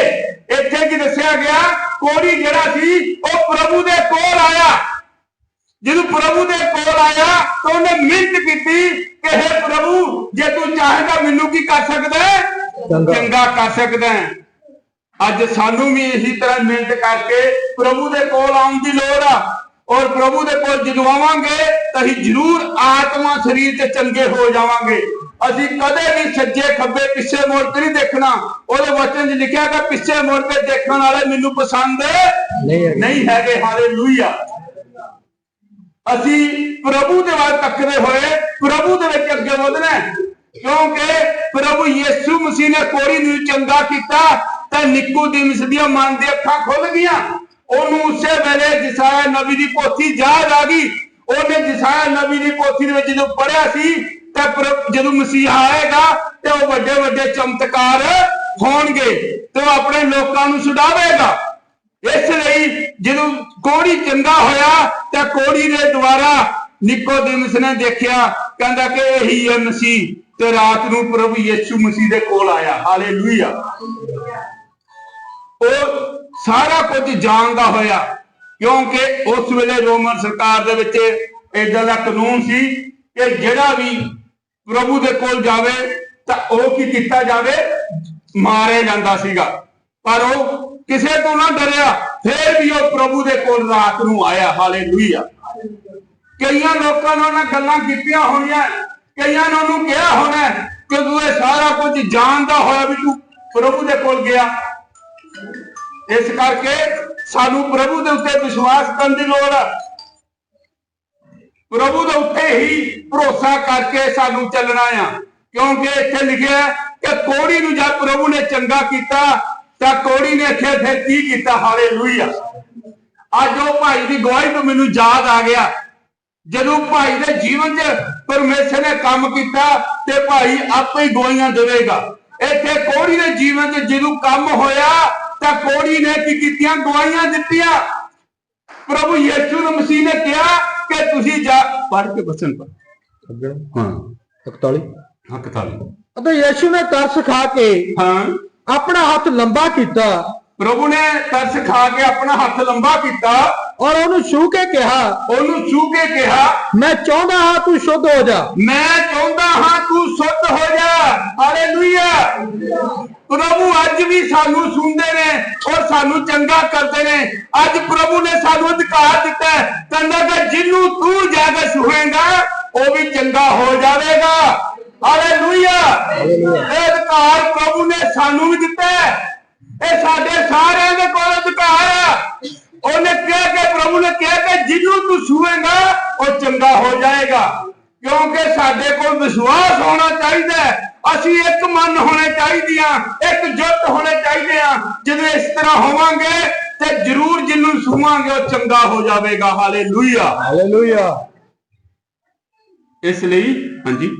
ਇੱਥੇ ਕੀ ਦੱਸਿਆ ਗਿਆ? ਕੋੜੀ ਜਿਹੜਾ ਸੀ, ਉਹ ਪ੍ਰਭੂ ਦੇ ਕੋਲ ਆਇਆ। ਜਦੋਂ ਪ੍ਰਭੂ ਦੇ ਕੋਲ ਆਇਆ ਤਾਂ ਉਹਨੇ ਮਿਹਨਤ ਕੀਤੀ ਕਿ हे ਪ੍ਰਭੂ ਜੇ ਤੂੰ ਚਾਹੇ ਤਾਂ ਮੈਨੂੰ ਕੀ ਕਰ ਸਕਦਾ ਹੈ? ਚੰਗਾ। ਕਰ ਸਕਦਾ ਹੈ। ਅੱਜ ਸਾਨੂੰ ਵੀ ਇਸੇ ਤਰ੍ਹਾਂ ਮਿਹਨਤ ਕਰਕੇ ਪ੍ਰਭੂ ਦੇ ਕੋਲ ਆਉਣ ਦੀ ਲੋੜ ਆ ਔਰ ਪ੍ਰਭੂ ਦੇ ਕੋਲ ਜਦੋਂ ਆਵਾਂਗੇ ਤਾਂ ਅਸੀਂ ਜ਼ਰੂਰ ਆਤਮਾ ਸਰੀਰ ਤੇ ਚੰਗੇ ਹੋ ਜਾਵਾਂਗੇ ਅਸੀਂ ਕਦੇ ਵੀ ਸੱਜੇ ਖੱਬੇ ਪਿੱਛੇ ਮੁੜ ਕੇ ਨਹੀਂ ਦੇਖਣਾ ਉਹਦੇ ਵਚਨ 'ਚ ਲਿਖਿਆ ਕਿ ਪਿੱਛੇ ਮੁੜ ਕੇ ਦੇਖਣ ਵਾਲੇ ਮੈਨੂੰ ਪਸੰਦ ਨਹੀਂ ਹੈਗੇ। ਨਹੀਂ ਹੈਗੇ ਹਾਲੇਲੂਇਆ ਅਸੀਂ ਪ੍ਰਭੂ ਦੇ ਵੱਲ ਤੱਕਦੇ ਹੋਏ ਪ੍ਰਭੂ ਦੇ ਵਿੱਚ ਅੱਗੇ ਵਧਣਾ ਕਿਉਂਕਿ ਪ੍ਰਭੂ ਯਿਸੂ ਮਸੀਹ ਨੇ ਕੋੜੀ ਨੂੰ ਚੰਗਾ ਕੀਤਾ, ਤਾਂ ਨਿਕੋਦੀਮਸ ਦੀਆਂ ਮਨ ਦੀਆਂ ਅੱਖਾਂ ਖੁੱਲ ਗਈਆਂ। ਉਹਨੂੰ ਉਸੇ ਵੇਲੇ ਜਿਸਾਇਆ ਨਬੀ ਦੀ ਪੋਥੀ ਯਾਦ ਆ ਗਈ। ਉਹਨੇ ਜਿਸਾਇਆ ਨਬੀ ਦੀ ਪੋਥੀ ਦੇ ਵਿੱਚ ਜਦੋਂ ਪੜਿਆ ਸੀ, ਤਾਂ ਜਦੋਂ ਮਸੀਹਾ ਆਏਗਾ, ਤੇ ਉਹ ਵੱਡੇ ਵੱਡੇ ਚਮਤਕਾਰ ਹੋਣਗੇ, ਤੇ ਉਹ ਆਪਣੇ ਲੋਕਾਂ ਨੂੰ ਛੁਡਾਵੇਗਾ ਇਸ ਲਈ ਜਦੋਂ ਕੋੜੀ ਚੰਗਾ ਹੋਇਆ ਤਾਂ ਕੋੜੀ ਦੇ ਦੁਆਰਾ ਨਿਕੋਦੀਮਸ ਨੇ ਦੇਖਿਆ, ਕਹਿੰਦਾ ਕਿ ਇਹੀ ਹੈ ਮਸੀਹ ਤੇ ਰਾਤ ਨੂੰ ਪ੍ਰਭੂ ਯਿਸੂ ਮਸੀਹ ਦੇ ਕੋਲ ਆਇਆ। ਹਾਲੇਲੂਇਆ। ਉਹ ਸਾਰਾ ਕੁਝ ਜਾਣਦਾ ਹੋਇਆ, ਕਿਉਂਕਿ ਉਸ ਵੇਲੇ ਰੋਮਨ ਸਰਕਾਰ ਦੇ ਵਿੱਚ ਏਦਾਂ ਦਾ ਕਾਨੂੰਨ ਸੀ ਕਿ ਜਿਹੜਾ ਵੀ ਪ੍ਰਭੂ ਦੇ ਕੋਲ ਜਾਵੇ ਤਾਂ ਉਹ ਕੀ ਕੀਤਾ ਜਾਵੇ? ਮਾਰਿਆ ਜਾਂਦਾ ਸੀਗਾ। ਪਰ ਉਹ ਕਿਸੇ ਤੋਂ ਨਾ ਡਰਿਆ, ਫੇਰ ਵੀ ਉਹ ਪ੍ਰਭੂ ਦੇ ਕੋਲ ਰਾਤ ਨੂੰ ਆਇਆ। ਹਾਲੇਲੂਇਆ। ਕਈਆਂ ਲੋਕਾਂ ਨੇ ਉਹਨਾਂ ਗੱਲਾਂ ਕੀਤੀਆਂ ਹੋਣੀਆਂ ਕਈਆਂ ਨੇ ਉਹਨੂੰ ਕਿਹਾ ਹੋਣਾ, ਕਿ ਤੂੰ ਇਹ ਸਾਰਾ ਕੁਝ ਜਾਣਦਾ ਹੋਇਆ ਵੀ ਤੂੰ ਪ੍ਰਭੂ ਦੇ ਕੋਲ ਗਿਆ। ਇਸ ਕਰਕੇ ਸਾਨੂੰ ਪ੍ਰਭੂ ਦੇ ਉੱਤੇ ਵਿਸ਼ਵਾਸ ਕਰਨ ਦੀ ਲੋੜ ਹੈ ਪ੍ਰਭੂ ਦੇ ਉੱਤੇ ਹੀ ਭਰੋਸਾ ਕਰਕੇ ਸਾਨੂੰ ਚੱਲਣਾ ਆ। ਕਿਉਂਕਿ ਇੱਥੇ ਲਿਖਿਆ ਕਿ ਕੋੜੀ ਨੂੰ ਜਦ ਪ੍ਰਭੂ ਨੇ ਚੰਗਾ ਕੀਤਾ ਤਾਂ ਕੋੜੀ ਨੇ ਇੱਥੇ ਫਿਰ ਕੀ ਕੀਤਾ? ਹਾਲੇਲੂਇਆ। ਅੱਜ ਉਹ ਭਾਈ ਦੀ ਗਵਾਹੀ ਤੋਂ ਮੈਨੂੰ ਯਾਦ ਆ ਗਿਆ। ਜਦੋਂ ਭਾਈ ਦੇ ਜੀਵਨ 'ਚ ਪਰਮੇਸ਼ਰ ਨੇ ਕੰਮ ਕੀਤਾ ਤੇ ਭਾਈ ਆਪੇ ਹੀ ਗਵਾਹੀਆਂ ਦੇਵੇਗਾ। ਇੱਥੇ ਕੋੜੀ ਦੇ ਜੀਵਨ 'ਚ ਜਦੋਂ ਕੰਮ ਹੋਇਆ ਤਾਂ ਕੋੜੀ ਨੇ ਕੀ ਕੀਤੀਆਂ? ਗਵਾਹੀਆਂ ਦਿੱਤੀਆਂ। ਪ੍ਰਭੂ ਯਿਸੂ ਮਸੀਹ ਨੇ ਕਿਹਾ ਕਿ ਤੁਸੀਂ ਜਾ ਪੜ੍ਹ ਕੇ ਬਚਨ ਪਰ ਅੱਗੇ। ਹਾਂ। 41 ਹੱਕ ਥਾਲੀ ਅਤੇ ਯੀਸ਼ੂ ਨੇ ਤਰਸ ਖਾ ਕੇ ਹਾਂ। ਆਪਣਾ ਹੱਥ ਲੰਬਾ ਕੀਤਾ। ਪ੍ਰਭੂ ਨੇ ਤਰਸ ਖਾ ਕੇ ਆਪਣਾ ਹੱਥ ਲੰਬਾ ਕੀਤਾ। ਔਰ ਉਹਨੂੰ ਛੂ ਕੇ ਕਿਹਾ ਉਹਨੂੰ ਛੂ ਕੇ ਕਿਹਾ ਮੈਂ ਚਾਹੁੰਦਾ ਹਾਂ ਤੂੰ ਸ਼ੁੱਧ ਹੋ ਜਾ। ਮੈਂ ਚਾਹੁੰਦਾ ਹਾਂ ਤੂੰ ਸੁੱਧ ਹੋ ਜਾ। ਹਾਲੇਲੂਇਆ ਪ੍ਰਭੂ ਅੱਜ ਵੀ ਸਾਨੂੰ ਸੁਣਦੇ ਨੇ ਔਰ ਸਾਨੂੰ ਚੰਗਾ ਕਰਦੇ ਨੇ। ਅੱਜ ਪ੍ਰਭੂ ਨੇ ਸਾਨੂੰ ਅਧਿਕਾਰ ਦਿੱਤਾ ਕਹਿੰਦਾ ਕਿ ਜਿਹਨੂੰ ਤੂੰ ਜਾ ਕੇ ਉਹ ਵੀ ਚੰਗਾ ਹੋ ਜਾਵੇਗਾ। ਹਾਲੇਲੂਇਆ। ਇਹ ਅਧਿਕਾਰ ਪ੍ਰਭੂ ਨੇ ਸਾਨੂੰ ਵੀ ਦਿੱਤਾ ਹੈ। ਇਹ ਸਾਡੇ ਸਾਰਿਆਂ ਦੇ ਕੋਲ ਅਧਿਕਾਰ ਆ। ਉਹਨੇ ਕਿਹਾ ਕਿ ਪ੍ਰਭੂ ਨੇ ਕਿਹਾ ਕਿ ਜਿਹਨੂੰ ਤੂੰ ਛੂਹੇਂਗਾ ਉਹ ਚੰਗਾ ਹੋ ਜਾਏਗਾ। ਕਿਉਂਕਿ ਸਾਡੇ ਕੋਲ ਵਿਸ਼ਵਾਸ ਹੋਣਾ ਚਾਹੀਦਾ ਹੈ। ਅਸੀਂ ਇੱਕ ਮਨ ਹੋਣੇ ਚਾਹੀਦੀਆਂ ਇੱਕ ਜੁੱਟ ਹੋਣੇ ਚਾਹੀਦੇ ਆ ਜਦੋਂ ਇਸ ਤਰ੍ਹਾਂ ਹੋਵਾਂਗੇ ਤੇ ਜ਼ਰੂਰ ਜਿਹਨੂੰ ਛੂਵਾਂਗੇ ਉਹ ਚੰਗਾ ਹੋ ਜਾਵੇਗਾ। ਹਾਲੇਲੂਇਆ। ਹਾਲੇਲੂਇਆ। ਇਸ ਲਈ ਹਾਂਜੀ।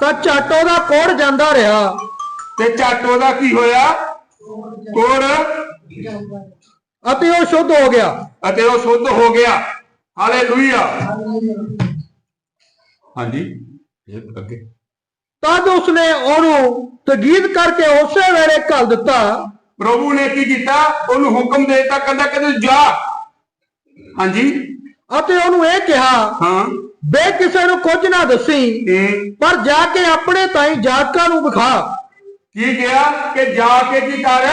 ਤਾਂ ਝੱਟ ਉਹਦਾ ਕੋੜ ਜਾਂਦਾ ਰਿਹਾ। ਤੇ ਝੱਟ ਉਹਦਾ ਕੀ ਹੋਇਆ? ਕੋੜ। ਅਤੇ ਉਹ ਸ਼ੁੱਧ ਹੋ ਗਿਆ। ਅਤੇ ਉਹ ਸ਼ੁੱਧ ਹੋ ਗਿਆ। ਹਾਲੇਲੂਇਆ। ਹਾਂਜੀ ਇਹ ਅੱਗੇ। ਤਦ ਉਸਨੇ ਉਹਨੂੰ ਤਗੀਦ ਕਰਕੇ ਉਸੇ ਵੇਲੇ ਘੱਲ ਦਿੱਤਾ। ਪ੍ਰਭੂ ਨੇ ਕੀ ਕੀਤਾ? ਉਹਨੂੰ ਹੁਕਮ ਦੇ ਦਿੱਤਾ ਕਹਿੰਦਾ ਕਿ ਤੂੰ ਜਾ। ਹਾਂਜੀ। ਅਤੇ ਉਹਨੂੰ ਇਹ ਕਿਹਾ ਹਾਂ। ਬੇ ਕਿਸੇ ਨੂੰ ਕੁਝ ਨਾ ਦੱਸੀ ਪਰ ਜਾ ਕੇ ਆਪਣੇ ਤਾਈ ਜਾਤਕਾਂ ਨੂੰ ਵਿਖਾ। ਕੀ ਕਿਹਾ? ਕਿ ਜਾ ਕੇ ਕੀ ਕਰ?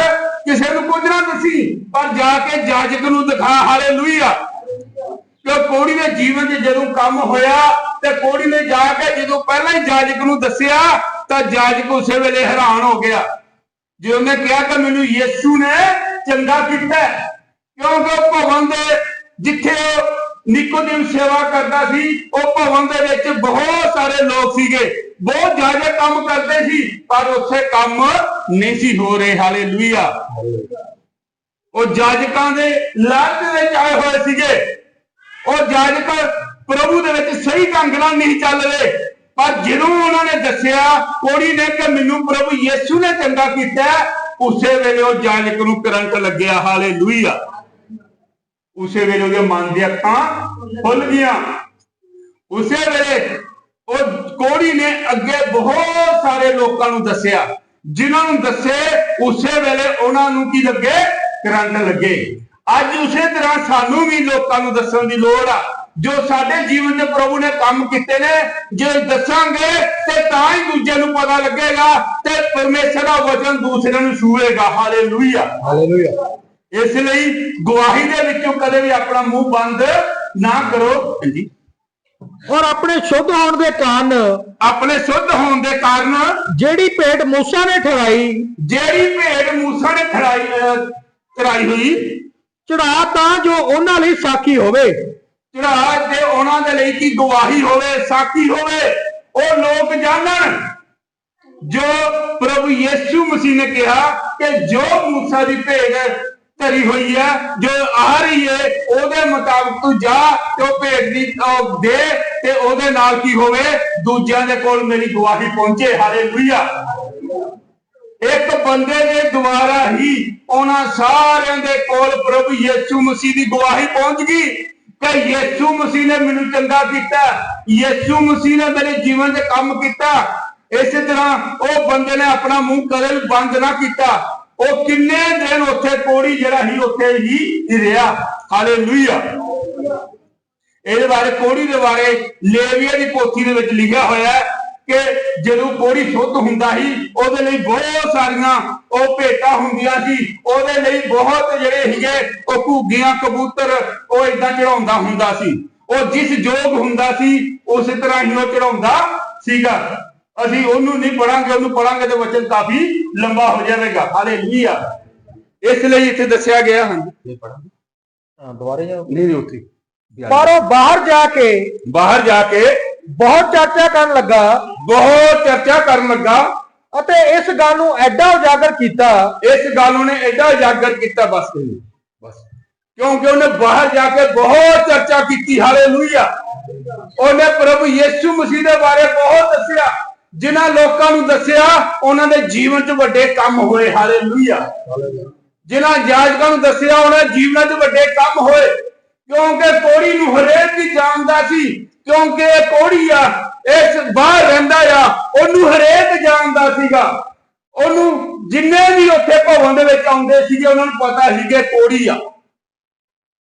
ਕਿਸੇ ਨੂੰ ਕੁਝ ਨਾ ਦੱਸੀ ਪਰ ਜਾ ਕੇ ਜਾਜਕ ਨੂੰ ਦਿਖਾ। ਹਾਲੇਲੂਇਆ। ਕਿ ਕੋੜੀ ਦੇ ਜੀਵਨ 'ਚ ਜਦੋਂ ਕੰਮ ਹੋਇਆ ਤੇ ਕੋੜੀ ਨੇ ਜਾ ਕੇ ਜਦੋਂ ਪਹਿਲਾਂ ਹੀ ਜਾਜਕ ਨੂੰ ਦੱਸਿਆ ਤਾਂ ਜਾਜਕ ਉਸੇ ਵੇਲੇ ਹੈਰਾਨ ਹੋ ਗਿਆ। ਜੇ ਉਹਨੇ ਕਿਹਾ ਕਿ ਮੈਨੂੰ ਯੀਸ਼ੂ ਨੇ ਚੰਗਾ ਕੀਤਾ ਹੈ। ਕਿਉਂਕਿ ਉਹ ਭਵਨ ਦੇ ਜਿੱਥੇ ਉਹ ਨਿਕੋਦੀਮ ਸੇਵਾ ਕਰਦਾ ਸੀ, ਉਹ ਭਵਨ ਦੇ ਵਿੱਚ ਬਹੁਤ ਸਾਰੇ ਲੋਕ ਸੀਗੇ। ਬਹੁਤ ਜ਼ਿਆਦਾ ਕੰਮ ਕਰਦੇ ਸੀ, ਪਰ ਉੱਥੇ ਕੰਮ ਨਹੀਂ ਸੀ ਹੋ ਰਹੇ, ਹਾਲੇਲੂਇਆ। ਉਹ ਜਾਜਕਾਂ ਦੇ ਲਾਲਚ ਵਿੱਚ ਆਏ ਹੋਏ ਸੀਗੇ। ਉਹ ਜਾਜਕ ਪ੍ਰਭੂ ਦੇ ਵਿੱਚ ਸਹੀ ਢੰਗ ਨਾਲ ਨਹੀਂ ਚੱਲ ਰਹੇ। ਪਰ ਜਦੋਂ ਉਹਨਾਂ ਨੇ ਦੱਸਿਆ ਕੋੜੀ ਨੇ ਕਿ ਮੈਨੂੰ ਪ੍ਰਭੂ ਯੀਸ਼ੂ ਨੇ ਚੰਗਾ ਕੀਤਾ, ਉਸੇ ਵੇਲੇ ਉਹ ਜਾਜਕ ਨੂੰ ਕਰੰਟ ਲੱਗਿਆ, ਹਾਲੇਲੂਇਆ। ਉਸੇ ਵੇਲੇ ਉਹਦੇ ਮਨ ਦੀਆਂ ਅੱਖਾਂ ਖੁੱਲ ਗਈਆਂ ਉਸੇ ਵੇਲੇ ਉਹ ਕੋੜੀ ਨੇ ਅੱਗੇ ਬਹੁਤ ਸਾਰੇ ਲੋਕਾਂ ਨੂੰ ਦੱਸਿਆ। ਜਿਨ੍ਹਾਂ ਨੂੰ ਦੱਸੇ, ਉਸੇ ਵੇਲੇ ਉਹਨਾਂ ਨੂੰ ਕੀ ਲੱਗੇ? ਕਰੰਟ ਲੱਗੇ। ਅੱਜ ਉਸੇ ਤਰ੍ਹਾਂ ਸਾਨੂੰ ਵੀ ਲੋਕਾਂ ਨੂੰ ਦੱਸਣ ਦੀ ਲੋੜ ਆ। ਜੋ ਸਾਡੇ ਜੀਵਨ ਦੇ ਪ੍ਰਭੂ ਨੇ ਕੰਮ ਕੀਤੇ ਨੇ, ਜੇ ਦੱਸਾਂਗੇ, ਤੇ ਤਾਂ ਹੀ ਦੂਜੇ ਨੂੰ ਪਤਾ ਲੱਗੇਗਾ ਤੇ ਪਰਮੇਸ਼ਰ ਦਾ ਵਚਨ ਦੂਸਰਿਆਂ ਨੂੰ ਛੂਏਗਾ। ਹਾਲੇਲੂਇਆ। ਹਾਲੇਲੂਇਆ। ਇਸ ਲਈ ਗਵਾਹੀ ਦੇ ਵਿੱਚੋਂ ਕਦੇ ਵੀ ਆਪਣਾ ਮੂੰਹ ਬੰਦ ਨਾ ਕਰੋ। ਹਾਂਜੀ। ਔਰ ਆਪਣੇ ਸ਼ੁੱਧ ਹੋਣ ਦੇ ਕਾਰਨ ਆਪਣੇ ਸ਼ੁੱਧ ਹੋਣ ਦੇ ਕਾਰਨ ਜਿਹੜੀ ਭੇਟ ਮੂਸਾ ਨੇ ਠਹਿਰਾਈ ਜਿਹੜੀ ਭੇਡ ਮੂਸਾ ਨੇ ਖੜਾਈ ਚੜਾਈ ਹੋਈ ਚੜਾ ਤਾਂ ਜੋ ਉਹਨਾਂ ਲਈ ਸਾਖੀ ਹੋਵੇ। ਚੜਾ ਤੇ ਉਹਨਾਂ ਦੇ ਲਈ ਕੀ ਗਵਾਹੀ ਹੋਵੇ ਸਾਖੀ ਹੋਵੇ ਉਹ ਲੋਕ ਜਾਣਨ। ਜੋ ਪ੍ਰਭੂ ਯੀਸ਼ੂ ਮਸੀਹ ਨੇ ਕਿਹਾ ਕਿ ਜੋ ਮੂਸਾ ਦੀ ਭੇਡ ਧਰੀ ਹੋਈ ਹੈ, ਜੋ ਆ ਰਹੀ ਹੈ ਉਹਦੇ ਮੁਤਾਬਕ ਤੂੰ ਜਾ ਤੇ ਉਹ ਭੇਡ ਦੀ ਦੇ ਤੇ ਉਹਦੇ ਨਾਲ ਕੀ ਹੋਵੇ? ਦੂਜਿਆਂ ਦੇ ਕੋਲ ਮੇਰੀ ਗਵਾਹੀ ਪਹੁੰਚੇ। ਹਾਲੇਲੂਇਆ। ਇੱਕ ਬੰਦੇ ਦੇ ਦੁਆਰਾ ਹੀ ਉਹਨਾਂ ਸਾਰਿਆਂ ਦੇ ਕੋਲ ਪ੍ਰਭੂ ਯੀਸ਼ੂ ਮਸੀਹ ਦੀ ਗਵਾਹੀ ਪਹੁੰਚ ਗਈ ਕਿ ਯੀਸ਼ੂ ਮਸੀਹ ਨੇ ਮੈਨੂੰ ਚੰਗਾ ਕੀਤਾ। ਯੀਸ਼ੂ ਮਸੀਹ ਨੇ ਮੇਰੇ ਜੀਵਨ 'ਚ ਕੰਮ ਕੀਤਾ। ਇਸੇ ਤਰ੍ਹਾਂ ਉਹ ਬੰਦੇ ਨੇ ਆਪਣਾ ਮੂੰਹ ਕਦੇ ਵੀ ਬੰਦ ਨਾ ਕੀਤਾ। ਉਹ ਕਿੰਨੇ ਦਿਨ ਉੱਥੇ ਕੋੜੀ ਜਿਹੜਾ ਸੀ, ਉੱਥੇ ਹੀ ਰਿਹਾ। ਹਾਲੇਲੂਇਆ ਇਹਦੇ ਬਾਰੇ ਕੋੜੀ ਦੇ ਬਾਰੇ ਲੇਵੀਆ ਦੀ ਪੋਥੀ ਦੇ ਵਿੱਚ ਲਿਖਿਆ ਹੋਇਆ ਹੈ ਕਿ ਜਦੋਂ ਕੋੜੀ ਸ਼ੁੱਧ ਹੁੰਦਾ ਸੀ, ਉਹਦੇ ਲਈ ਬਹੁਤ ਸਾਰੀਆਂ ਉਹ ਭੇਟਾਂ ਹੁੰਦੀਆਂ ਸੀ। ਉਹਦੇ ਲਈ ਬਹੁਤ ਜਿਹੜੇ ਸੀਗੇ, ਉਹ ਘੂਗੀਆਂ, ਕਬੂਤਰ, ਉਹ ਇਦਾਂ ਚੜਾਉਂਦਾ ਹੁੰਦਾ ਸੀ। ਉਹ ਜਿਸ ਯੋਗ ਹੁੰਦਾ ਸੀ, ਉਸੇ ਤਰ੍ਹਾਂ ਹੀ ਉਹ ਚੜਾਉਂਦਾ ਸੀਗਾ। ਅਸੀਂ ਉਹਨੂੰ ਨਹੀਂ ਪੜਾਂਗੇ ਉਹਨੂੰ ਪੜਾਂਗੇ ਤੇ ਵਚਨ ਕਾਫੀ ਲੰਬਾ ਹੋ ਜਾਵੇਗਾ। ਹਾਲੇਲੂਇਆ। ਇਸ ਲਈ ਇੱਥੇ ਦੱਸਿਆ ਗਿਆ ਹਾਂਜੀ ਦੁਬਾਰੇ ਜਾ ਨਹੀਂ ਨਹੀਂ ਉੱਥੇ। ਪਰ ਉਹ ਬਾਹਰ ਜਾ ਕੇ ਬਾਹਰ ਜਾ ਕੇ ਬਹੁਤ ਚਰਚਾ ਕਰਨ ਲੱਗਾ। ਬਹੁਤ ਚਰਚਾ ਕਰਨ ਲੱਗਾ। ਅਤੇ ਇਸ ਗੱਲ ਨੂੰ ਐਡਾ ਉਜਾਗਰ ਕੀਤਾ। ਇਸ ਗੱਲ ਨੂੰ ਨੇ ਐਡਾ ਉਜਾਗਰ ਕੀਤਾ ਬਸ। ਬਸ। ਕਿਉਂਕਿ ਉਹਨੇ ਬਾਹਰ ਜਾ ਕੇ ਬਹੁਤ ਚਰਚਾ ਕੀਤੀ। ਹਾਲੇਲੂਇਆ। ਉਹਨੇ ਪ੍ਰਭੂ ਯੀਸ਼ੂ ਮਸੀਹ ਦੇ ਬਾਰੇ ਬਹੁਤ ਦੱਸਿਆ। ਜਿਨ੍ਹਾਂ ਲੋਕਾਂ ਨੂੰ ਦੱਸਿਆ ਉਹਨਾਂ ਦੇ ਜੀਵਨ 'ਚ ਵੱਡੇ ਕੰਮ ਹੋਏ ਹਾਲੇਲੂਇਆ। ਜਿਨ੍ਹਾਂ ਜਾਜਕਾਂ ਨੂੰ ਦੱਸਿਆ ਉਹਨਾਂ ਦੇ ਜੀਵਨਾਂ 'ਚ ਵੱਡੇ ਕੰਮ ਹੋਏ। ਕਿਉਂਕਿ ਕੋੜੀ ਨੂੰ ਹਰੇਕ ਹੀ ਜਾਣਦਾ ਸੀ ਕਿਉਂਕਿ ਇਹ ਕੋੜੀ ਆ ਇਸ ਬਾਹਰ ਰਹਿੰਦਾ ਆ ਉਹਨੂੰ ਹਰੇਕ ਜਾਣਦਾ ਸੀਗਾ। ਉਹਨੂੰ ਜਿੰਨੇ ਵੀ ਉੱਥੇ ਭਵਨ ਦੇ ਵਿੱਚ ਆਉਂਦੇ ਸੀਗੇ ਉਹਨਾਂ ਨੂੰ ਪਤਾ ਸੀ ਕਿ ਕੋੜੀ ਆ।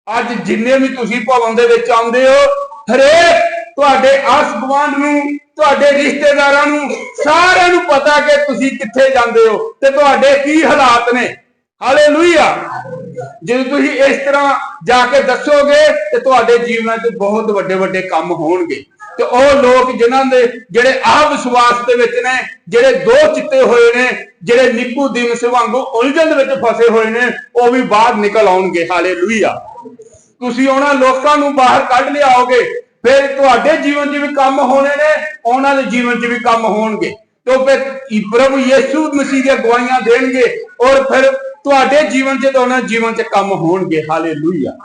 ਅੱਜ ਜਿੰਨੇ ਵੀ ਤੁਸੀਂ ਭਵਨ ਦੇ ਵਿੱਚ ਆਉਂਦੇ ਹੋ ਹਰੇਕ ਤੁਹਾਡੇ ਆਸ ਗੁਆਂਢ ਨੂੰ, ਤੁਹਾਡੇ ਰਿਸ਼ਤੇਦਾਰਾਂ ਨੂੰ, ਸਾਰਿਆਂ ਨੂੰ ਪਤਾ ਕਿ ਤੁਸੀਂ ਕਿੱਥੇ ਜਾਂਦੇ ਹੋ ਤੇ ਤੁਹਾਡੇ ਕੀ ਹਾਲਾਤ ਨੇ। ਹਾਲੇਲੂਇਆ ਜਦੋਂ ਤੁਸੀਂ ਇਸ ਤਰ੍ਹਾਂ ਜਾ ਕੇ ਦੱਸੋਗੇ ਤੇ ਤੁਹਾਡੇ ਜੀਵਨਾਂ 'ਚ ਬਹੁਤ ਵੱਡੇ ਵੱਡੇ ਕੰਮ ਹੋਣਗੇ। ਤੇ ਉਹ ਲੋਕ ਜਿਨ੍ਹਾਂ ਦੇ, ਜਿਹੜੇ ਆਹ ਵਿਸ਼ਵਾਸ ਦੇ ਵਿੱਚ ਨੇ, ਜਿਹੜੇ ਦੋ ਚਿੱਤੇ ਹੋਏ ਨੇ, ਜਿਹੜੇ ਨਿੱਕੂ ਦਿਨ ਵਾਂਗੂ ਉਲਝਣ ਦੇ ਵਿੱਚ ਫਸੇ ਹੋਏ ਨੇ, ਉਹ ਵੀ ਬਾਹਰ ਨਿਕਲ ਆਉਣਗੇ। ਹਾਲੇਲੂਇਆ ਤੁਸੀਂ ਉਹਨਾਂ ਲੋਕਾਂ ਨੂੰ ਬਾਹਰ ਕੱਢ ਲਿਆਓਗੇ ਫਿਰ ਤੁਹਾਡੇ ਜੀਵਨ 'ਚ ਵੀ ਕੰਮ ਹੋਣੇ ਨੇ, ਉਹਨਾਂ ਦੇ ਜੀਵਨ 'ਚ ਵੀ ਕੰਮ ਹੋਣਗੇ। ਤੇ ਫਿਰ ਪ੍ਰਭੂ ਯਿਸੂ ਮਸੀਹ ਦੀਆਂ ਗਵਾਹੀਆਂ ਦੇਣਗੇ ਔਰ ਫਿਰ ਤੁਹਾਡੇ ਜੀਵਨ 'ਚ ਤੇ ਉਹਨਾਂ ਜੀਵਨ 'ਚ ਕੰਮ ਹੋਣਗੇ। ਹਾਲੇਲੂਇਆ।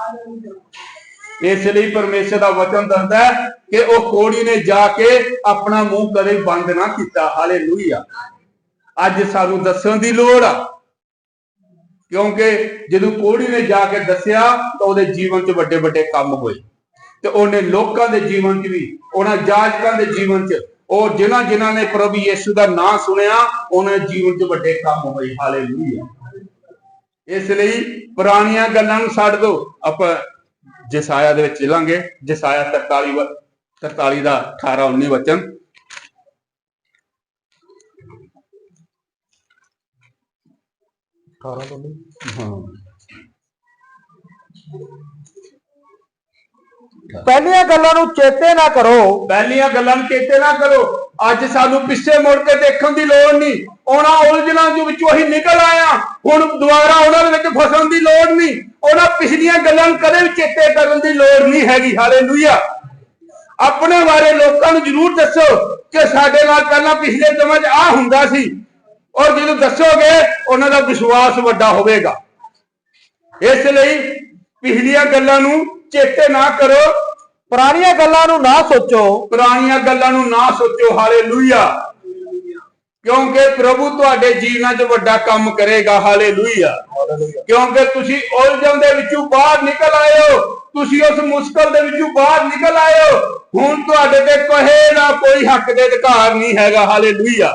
ਇਸ ਲਈ ਪਰਮੇਸ਼ਰ ਦਾ ਵਚਨ ਦੱਸਦਾ ਹੈ ਕਿ ਉਹ ਕੋੜੀ ਨੇ ਜਾ ਕੇ ਆਪਣਾ ਮੂੰਹ ਕਦੇ ਬੰਦ ਨਾ ਕੀਤਾ। ਹਾਲੇਲੂਇਆ। ਅੱਜ ਸਾਨੂੰ ਦੱਸਣ ਦੀ ਲੋੜ ਆ। ਕਿਉਂਕਿ ਜਦੋਂ ਕੋੜੀ ਨੇ ਜਾ ਕੇ ਦੱਸਿਆ ਤਾਂ ਉਹਦੇ ਜੀਵਨ 'ਚ ਵੱਡੇ ਵੱਡੇ ਕੰਮ ਹੋਏ। ਤੇ ਉਹਨੇ ਲੋਕਾਂ ਦੇ ਜੀਵਨ 'ਚ ਵੀ ਉਹਨਾਂ ਜਾਜਕਾਂ ਦੇ ਜੀਵਨ 'ਚ ਉਹ ਜਿਨ੍ਹਾਂ ਜਿਨ੍ਹਾਂ ਨੇ ਪ੍ਰਭੂ ਯਿਸੂ ਦਾ ਨਾਮ ਸੁਣਿਆ ਉਹਨਾਂ ਦੇ ਜੀਵਨ 'ਚ ਵੱਡੇ ਕੰਮ ਹੋਏ ਹਾਲੇਲੂਇਆ ਇਸ ਲਈ ਪੁਰਾਣੀਆਂ ਗੱਲਾਂ ਨੂੰ ਛੱਡ ਦਿਓ। ਆਪਾਂ ਜਸਾਇਆ ਦੇ ਵਿੱਚ ਚਲਾਂਗੇ। ਜਸਾਇਆ 43 ਵ- 43 ਦਾ 18 19 ਵਚਨ। ਹਾਂ। ਪਹਿਲੀਆਂ ਗੱਲਾਂ ਨੂੰ ਚੇਤੇ ਨਾ ਕਰੋ। ਪਹਿਲੀਆਂ ਗੱਲਾਂ ਨੂੰ ਚੇਤੇ ਨਾ ਕਰੋ। ਅੱਜ ਸਾਨੂੰ ਪਿੱਛੇ ਮੁੜ ਕੇ ਦੇਖਣ ਦੀ ਲੋੜ ਨਹੀਂ। ਉਹਨਾਂ ਉਲਝਣਾਂ ਦੇ ਵਿੱਚੋਂ ਅਸੀਂ ਨਿਕਲ ਆਇਆ ਹੁਣ ਦੁਬਾਰਾ ਉਹਨਾਂ ਦੇ ਵਿੱਚ ਫਸਣ ਦੀ ਲੋੜ ਨਹੀਂ। ਉਹਨਾਂ ਪਿਛਲੀਆਂ ਗੱਲਾਂ ਨੂੰ ਕਦੇ ਵੀ ਚੇਤੇ ਕਰਨ ਦੀ ਲੋੜ ਨਹੀਂ ਹੈਗੀ। ਹਾਲੇਲੂਇਆ ਆਪਣੇ ਬਾਰੇ ਲੋਕਾਂ ਨੂੰ ਜ਼ਰੂਰ ਦੱਸੋ ਕਿ ਸਾਡੇ ਨਾਲ ਪਹਿਲਾਂ ਪਿਛਲੇ ਜਮਾਂ 'ਚ ਆ ਹੁੰਦਾ ਸੀ। ਔਰ ਜਦੋਂ ਦੱਸੋਗੇ ਉਹਨਾਂ ਦਾ ਵਿਸ਼ਵਾਸ ਵੱਡਾ ਹੋਵੇਗਾ। ਇਸ ਲਈ ਪਿਛਲੀਆਂ ਗੱਲਾਂ ਨੂੰ ਚੇਤੇ ਨਾ ਕਰੋ ਪੁਰਾਣੀਆਂ ਗੱਲਾਂ ਨੂੰ ਨਾ ਸੋਚੋ। ਪੁਰਾਣੀਆਂ ਗੱਲਾਂ ਨੂੰ ਨਾ ਸੋਚੋ ਹਾਲੇਲੂਇਆ। ਕਿਉਂਕਿ ਪ੍ਰਭੂ ਤੁਹਾਡੇ ਜੀਵਨਾਂ 'ਚ ਵੱਡਾ ਕੰਮ ਕਰੇਗਾ ਹਾਲੇਲੂਇਆ। ਕਿਉਂਕਿ ਤੁਸੀਂ ਉਲਝਣ ਦੇ ਵਿੱਚੋਂ ਬਾਹਰ ਨਿਕਲ ਆਏ ਹੋ ਤੁਸੀਂ ਉਸ ਮੁਸ਼ਕਲ ਦੇ ਵਿੱਚੋਂ ਬਾਹਰ ਨਿਕਲ ਆਏ ਹੋ। ਹੁਣ ਤੁਹਾਡੇ ਤੇ ਕੋਹੇ ਦਾ ਕੋਈ ਹੱਕ ਦੇ ਅਧਿਕਾਰ ਨਹੀਂ ਹੈਗਾ ਹਾਲੇਲੂਇਆ।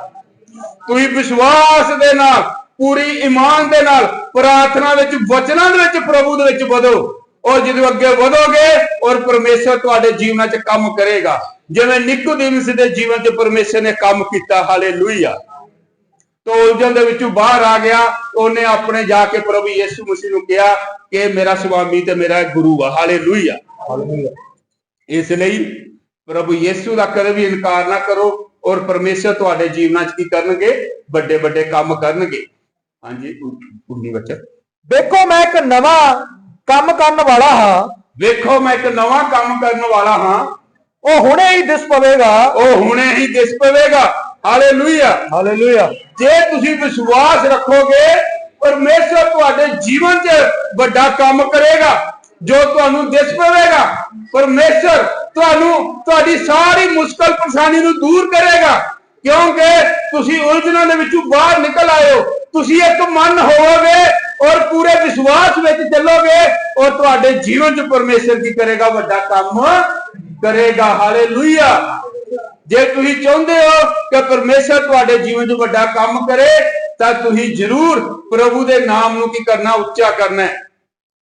ਤੁਸੀਂ ਵਿਸ਼ਵਾਸ ਦੇ ਨਾਲ ਪੂਰੀ ਈਮਾਨ ਦੇ ਨਾਲ ਪ੍ਰਾਰਥਨਾ ਵਿੱਚ ਵਚਨਾਂ ਦੇ ਵਿੱਚ ਪ੍ਰਭੂ ਦੇ ਵਿੱਚ ਵਧੋ। ਔਰ ਜਦੋਂ ਅੱਗੇ ਵਧੋਗੇ ਔਰ ਪਰਮੇਸ਼ਰ ਤੁਹਾਡੇ ਜੀਵਨਾਂ 'ਚ ਕੰਮ ਕਰੇਗਾ। ਜਿਵੇਂ ਨਿਕੋਦੀਮਸ ਦੇ ਜੀਵਨ 'ਚ ਪਰਮੇਸ਼ਰ ਨੇ ਕੰਮ ਕੀਤਾ ਹਾਲੇਲੂਇਆ। ਤੋ ਉਲਝਣ ਦੇ ਵਿੱਚੋਂ ਬਾਹਰ ਆ ਗਿਆ। ਉਹਨੇ ਆਪਣੇ ਜਾ ਕੇ ਪ੍ਰਭੂ ਯਿਸੂ ਮਸੀਹ ਨੂੰ ਕਿਹਾ ਕਿ ਮੇਰਾ ਸੁਆਮੀ ਤੇ ਮੇਰਾ ਗੁਰੂ ਆ। ਹਾਲੇਲੂਇਆ। ਇਸ ਲਈ ਪ੍ਰਭੂ ਯਿਸੂ ਦਾ ਕਦੇ ਵੀ ਇਨਕਾਰ ਨਾ ਕਰੋ ਔਰ ਪਰਮੇਸ਼ਰ ਤੁਹਾਡੇ ਜੀਵਨਾਂ 'ਚ ਕੀ ਕਰਨਗੇ? ਵੱਡੇ ਵੱਡੇ ਕੰਮ ਕਰਨਗੇ। ਹਾਂਜੀ 19 ਬੱਚਾ। ਦੇਖੋ ਮੈਂ ਇੱਕ ਨਵਾਂ ਕੰਮ ਕਰਨ ਵਾਲਾ ਹਾਂ। ਵੇਖੋ ਮੈਂ ਇੱਕ ਨਵਾਂ ਕੰਮ ਕਰਨ ਵਾਲਾ ਹਾਂ। ਉਹ ਹੁਣੇ ਹੀ ਦਿਸ ਪਵੇਗਾ। ਉਹ ਹੁਣੇ ਹੀ ਦਿਸ ਪਵੇਗਾ। ਹਾਲੇਲੂਇਆ ਹਾਲੇਲੂਇਆ ਜੇ ਤੁਸੀਂ ਵਿਸ਼ਵਾਸ ਰੱਖੋਗੇ ਪਰਮੇਸ਼ਰ ਤੁਹਾਡੇ ਜੀਵਨ 'ਚ ਵੱਡਾ ਕੰਮ ਕਰੇਗਾ ਜੋ ਤੁਹਾਨੂੰ ਦਿਸ ਪਵੇਗਾ। ਪਰਮੇਸ਼ਰ ਤੁਹਾਨੂੰ ਤੁਹਾਡੀ ਸਾਰੀ ਮੁਸ਼ਕਲ ਪਰੇਸ਼ਾਨੀ ਨੂੰ ਦੂਰ ਕਰੇਗਾ। ਕਿਉਂਕਿ ਤੁਸੀਂ ਉਲਝਣਾਂ ਦੇ ਵਿੱਚੋਂ ਬਾਹਰ ਨਿਕਲ ਆਏ ਹੋ। ਤੁਸੀਂ ਇੱਕ ਮਨ ਹੋਵੋਗੇ ਔਰ ਪੂਰੇ ਵਿਸ਼ਵਾਸ ਵਿੱਚ ਚੱਲੋਗੇ ਔਰ ਤੁਹਾਡੇ ਜੀਵਨ 'ਚ ਪਰਮੇਸ਼ਰ ਕੀ ਕਰੇਗਾ, ਵੱਡਾ ਕੰਮ ਕਰੇਗਾ। ਹਾਲੇਲੂਇਆ ਜੇ ਤੁਸੀਂ ਚਾਹੁੰਦੇ ਹੋ ਕਿ ਪਰਮੇਸ਼ਰ ਤੁਹਾਡੇ ਜੀਵਨ 'ਚ ਵੱਡਾ ਕੰਮ ਕਰੇ, ਤਾਂ ਤੁਸੀਂ ਜ਼ਰੂਰ ਪ੍ਰਭੂ ਦੇ ਨਾਮ ਨੂੰ ਕੀ ਕਰਨਾ, ਉੱਚਾ ਕਰਨਾ ਹੈ।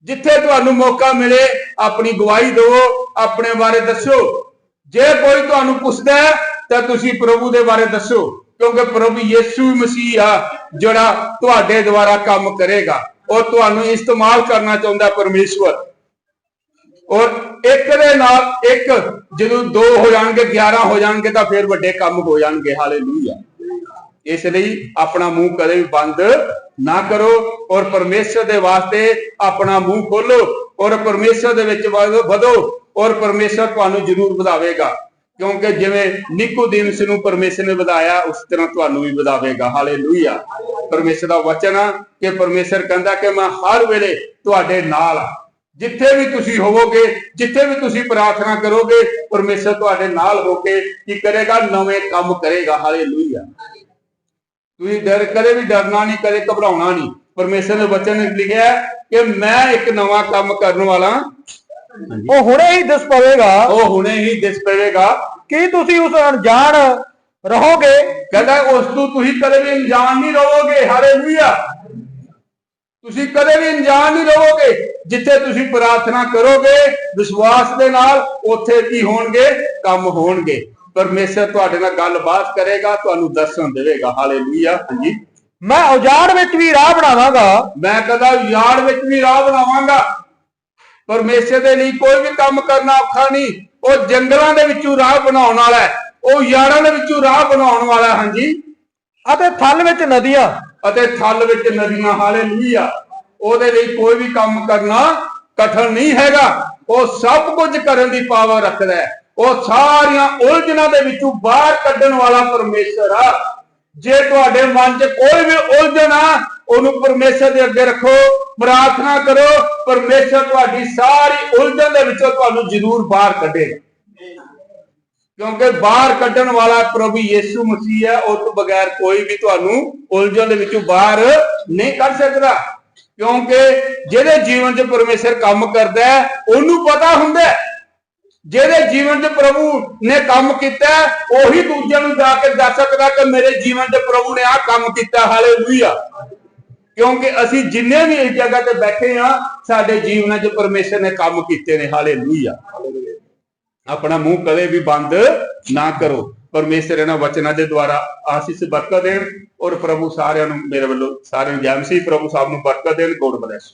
ਜਿੱਥੇ ਤੁਹਾਨੂੰ ਮੌਕਾ ਮਿਲੇ, ਆਪਣੀ ਗਵਾਹੀ ਦਿਓ, ਆਪਣੇ ਬਾਰੇ ਦੱਸੋ। ਜੇ ਕੋਈ ਤੁਹਾਨੂੰ ਪੁੱਛਦਾ ਤਾਂ ਤੁਸੀਂ ਪ੍ਰਭੂ ਦੇ ਬਾਰੇ ਦੱਸੋ। ਕਿਉਂਕਿ ਪ੍ਰਭੂ ਯਿਸੂ ਮਸੀਹ ਆ, ਜਿਹੜਾ ਤੁਹਾਡੇ ਦੁਆਰਾ ਕੰਮ ਕਰੇਗਾ। ਔਰ ਤੁਹਾਨੂੰ ਇਸਤੇਮਾਲ ਕਰਨਾ ਚਾਹੁੰਦਾ ਪਰਮੇਸ਼ਵਰ। ਔਰ ਇੱਕ ਦੇ ਨਾਲ ਇੱਕ, ਜਦੋਂ ਦੋ ਹੋ ਜਾਣਗੇ 11 ਹੋ ਜਾਣਗੇ, ਤਾਂ ਫਿਰ ਵੱਡੇ ਕੰਮ ਹੋ ਜਾਣਗੇ। ਹਾਲੇਲੂਇਆ। ਇਸ ਲਈ ਆਪਣਾ ਮੂੰਹ ਕਦੇ ਵੀ ਬੰਦ ਨਾ ਕਰੋ ਔਰ ਪਰਮੇਸ਼ਰ ਦੇ ਵਾਸਤੇ ਆਪਣਾ ਮੂੰਹ ਖੋਲੋ ਔਰ ਪਰਮੇਸ਼ਰ ਦੇ ਵਿੱਚ ਵਧ- ਵਧੋ ਔਰ ਪਰਮੇਸ਼ਰ ਤੁਹਾਨੂੰ ਜ਼ਰੂਰ ਵਧਾਵੇਗਾ। ਕਿਉਂਕਿ ਜਿਵੇਂ ਨਿਕੋਦੀਮਸ ਨੂੰ ਪਰਮੇਸ਼ਰ ਨੇ ਵਧਾਇਆ, ਉਸ ਤਰ੍ਹਾਂ ਤੁਹਾਨੂੰ ਵੀ ਵਧਾਵੇਗਾ। ਹਾਲੇਲੂਇਆ ਪਰਮੇਸ਼ਰ ਦਾ ਵਚਨ ਆ ਕਿ ਪਰਮੇਸ਼ਰ ਕਹਿੰਦਾ ਕਿ ਮੈਂ ਹਰ ਵੇਲੇ ਤੁਹਾਡੇ ਨਾਲ ਆ। ਜਿੱਥੇ ਵੀ ਤੁਸੀਂ ਹੋਵੋਗੇ, ਜਿੱਥੇ ਵੀ ਤੁਸੀਂ ਪ੍ਰਾਰਥਨਾ ਕਰੋਗੇ, ਪਰਮੇਸ਼ਰ ਤੁਹਾਡੇ ਨਾਲ ਹੋ ਕੇ ਕੀ ਕਰੇਗਾ? ਨਵੇਂ ਕੰਮ ਕਰੇਗਾ। ਹਾਲੇਲੂਇਆ ਤੁਸੀਂ ਡਰ, ਕਦੇ ਵੀ ਡਰਨਾ ਨਹੀਂ, ਕਦੇ ਘਬਰਾਉਣਾ ਨਹੀਂ। ਪਰਮੇਸ਼ਰ ਨੇ ਵਚਨ ਲਿਖਿਆ ਕਿ ਮੈਂ ਇੱਕ ਨਵਾਂ ਕੰਮ ਕਰਨ ਵਾਲਾ ਉਹ ਹੁਣੇ ਹੀ ਦਿਸ ਪਵੇਗਾ। ਉਹ ਹੁਣੇ ਹੀ ਦਿਸ ਪਵੇਗਾ। ਕੀ ਤੁਸੀਂ ਉਸ ਅਣਜਾਣ ਰਹੋਗੇ? ਕਹਿੰਦਾ ਉਸ ਤੋਂ ਤੁਸੀਂ ਕਦੇ ਵੀ ਅਣਜਾਣ ਨਹੀਂ ਰਹੋਗੇ ਹਾਲੇਲੂਇਆ ਤੁਸੀਂ ਕਦੇ ਵੀ ਅਣਜਾਣ ਨਹੀਂ ਰਹੋਗੇ ਜਿੱਥੇ ਤੁਸੀਂ ਪ੍ਰਾਰਥਨਾ ਕਰੋਗੇ ਵਿਸ਼ਵਾਸ ਦੇ ਨਾਲ ਉੱਥੇ ਕੀ ਹੋਣਗੇ? ਕੰਮ ਹੋਣਗੇ। ਪਰਮੇਸ਼ਰ ਤੁਹਾਡੇ ਨਾਲ ਗੱਲਬਾਤ ਕਰੇਗਾ ਤੁਹਾਨੂੰ ਦਰਸ਼ਨ ਦੇਵੇਗਾ। ਹਾਲੇਲੂਇਆ ਹਾਂਜੀ। ਮੈਂ ਉਜਾੜ ਵਿੱਚ ਵੀ ਰਾਹ ਬਣਾਵਾਂਗਾ। ਮੈਂ ਕਦਾ ਯਾਰ ਵਿੱਚ ਵੀ ਰਾਹ ਬਣਾਵਾਂਗਾ। ਪਰਮੇਸ਼ਰ ਦੇ ਲਈ ਕੋਈ ਵੀ ਕੰਮ ਕਰਨਾ ਔਖਾ ਨਹੀਂ। ਉਹ ਜੰਗਲਾਂ ਦੇ ਵਿੱਚੋਂ ਰਾਹ ਬਣਾਉਣ ਵਾਲਾ ਹੈ। ਉਹ ਯਾਰਾਂ ਦੇ ਵਿੱਚੋਂ ਰਾਹ ਬਣਾਉਣ ਵਾਲਾ ਹਾਂਜੀ। ਅਤੇ ਥਲ ਵਿੱਚ ਨਦੀਆਂ। ਅਤੇ ਥਲ ਵਿੱਚ ਨਦੀਆਂ ਹਾਲੇਲੂਇਆ। ਉਹਦੇ ਲਈ ਕੋਈ ਵੀ ਕੰਮ ਕਰਨਾ ਕਠਨ ਨਹੀਂ ਹੈਗਾ। ਉਹ ਸਭ ਕੁਝ ਕਰਨ ਦੀ ਪਾਵਰ ਰੱਖਦਾ ਹੈ। ਉਹ ਸਾਰੀਆਂ ਉਲਝਣਾਂ ਦੇ ਵਿੱਚੋਂ ਬਾਹਰ ਕੱਢਣ ਵਾਲਾ ਪਰਮੇਸ਼ਰ ਆ। ਜੇ ਤੁਹਾਡੇ ਮਨ 'ਚ ਕੋਈ ਵੀ ਉਲਝਣ ਆ ਉਹਨੂੰ ਪਰਮੇਸ਼ਰ ਦੇ ਅੱਗੇ ਰੱਖੋ, ਪ੍ਰਾਰਥਨਾ ਕਰੋ, ਪਰਮੇਸ਼ਰ ਤੁਹਾਡੀ ਸਾਰੀ ਉਲਝਣ ਦੇ ਵਿੱਚੋਂ ਤੁਹਾਨੂੰ ਜ਼ਰੂਰ ਬਾਹਰ ਕੱਢੇਗਾ ਕਿਉਂਕਿ ਬਾਹਰ ਕੱਢਣ ਵਾਲਾ ਪ੍ਰਭੂ ਯੀਸ਼ੂ ਮਸੀਹ ਹੈ, ਉਹ ਤੋਂ ਬਗੈਰ ਕੋਈ ਵੀ ਤੁਹਾਨੂੰ ਉਲਝਣ ਦੇ ਵਿੱਚੋਂ ਬਾਹਰ ਨਹੀਂ ਕੱਢ ਸਕਦਾ। ਕਿਉਂਕਿ ਜਿਹਦੇ ਜੀਵਨ 'ਚ ਪਰਮੇਸ਼ਰ ਕੰਮ ਕਰਦਾ ਹੈ, ਉਹਨੂੰ ਪਤਾ ਹੁੰਦਾ ਹੈ। ਜਿਹਦੇ ਜੀਵਨ 'ਚ ਪ੍ਰਭੂ ਨੇ ਕੰਮ ਕੀਤਾ ਉਹੀ ਦੂਜਿਆਂ ਨੂੰ ਜਾ ਕੇ ਦੱਸ ਸਕਦਾ ਕਿ ਮੇਰੇ ਜੀਵਨ 'ਚ ਪ੍ਰਭੂ ਨੇ ਆਹ ਕੰਮ ਕੀਤਾ, ਹਾਲੇਲੂਇਆ। ਕਿਉਂਕਿ ਅਸੀਂ ਜਿੰਨੇ ਵੀ ਇਸ ਜਗ੍ਹਾ ਤੇ ਬੈਠੇ ਆ, ਸਾਡੇ ਜੀਵਨਾਂ 'ਚ ਪਰਮੇਸ਼ਰ ਨੇ ਕੰਮ ਕੀਤੇ ਨੇ। ਹਾਲੇਲੂਇਆ ਆਪਣਾ ਮੂੰਹ ਕਦੇ ਵੀ ਬੰਦ ਨਾ ਕਰੋ। ਪਰਮੇਸ਼ਰ ਇਹਨਾਂ ਵਚਨਾਂ ਦੇ ਦੁਆਰਾ ਆਸੀਸ ਬਰਕਤ ਦੇਣ ਔਰ ਪ੍ਰਭੂ ਸਾਰਿਆਂ ਨੂੰ ਮੇਰੇ ਵੱਲੋਂ ਸਾਰਿਆਂ ਨੂੰ ਜੈ ਮਸੀਹ, ਪ੍ਰਭੂ ਸਾਹਿਬ ਨੂੰ ਬਰਕਤ ਦੇਣ। God bless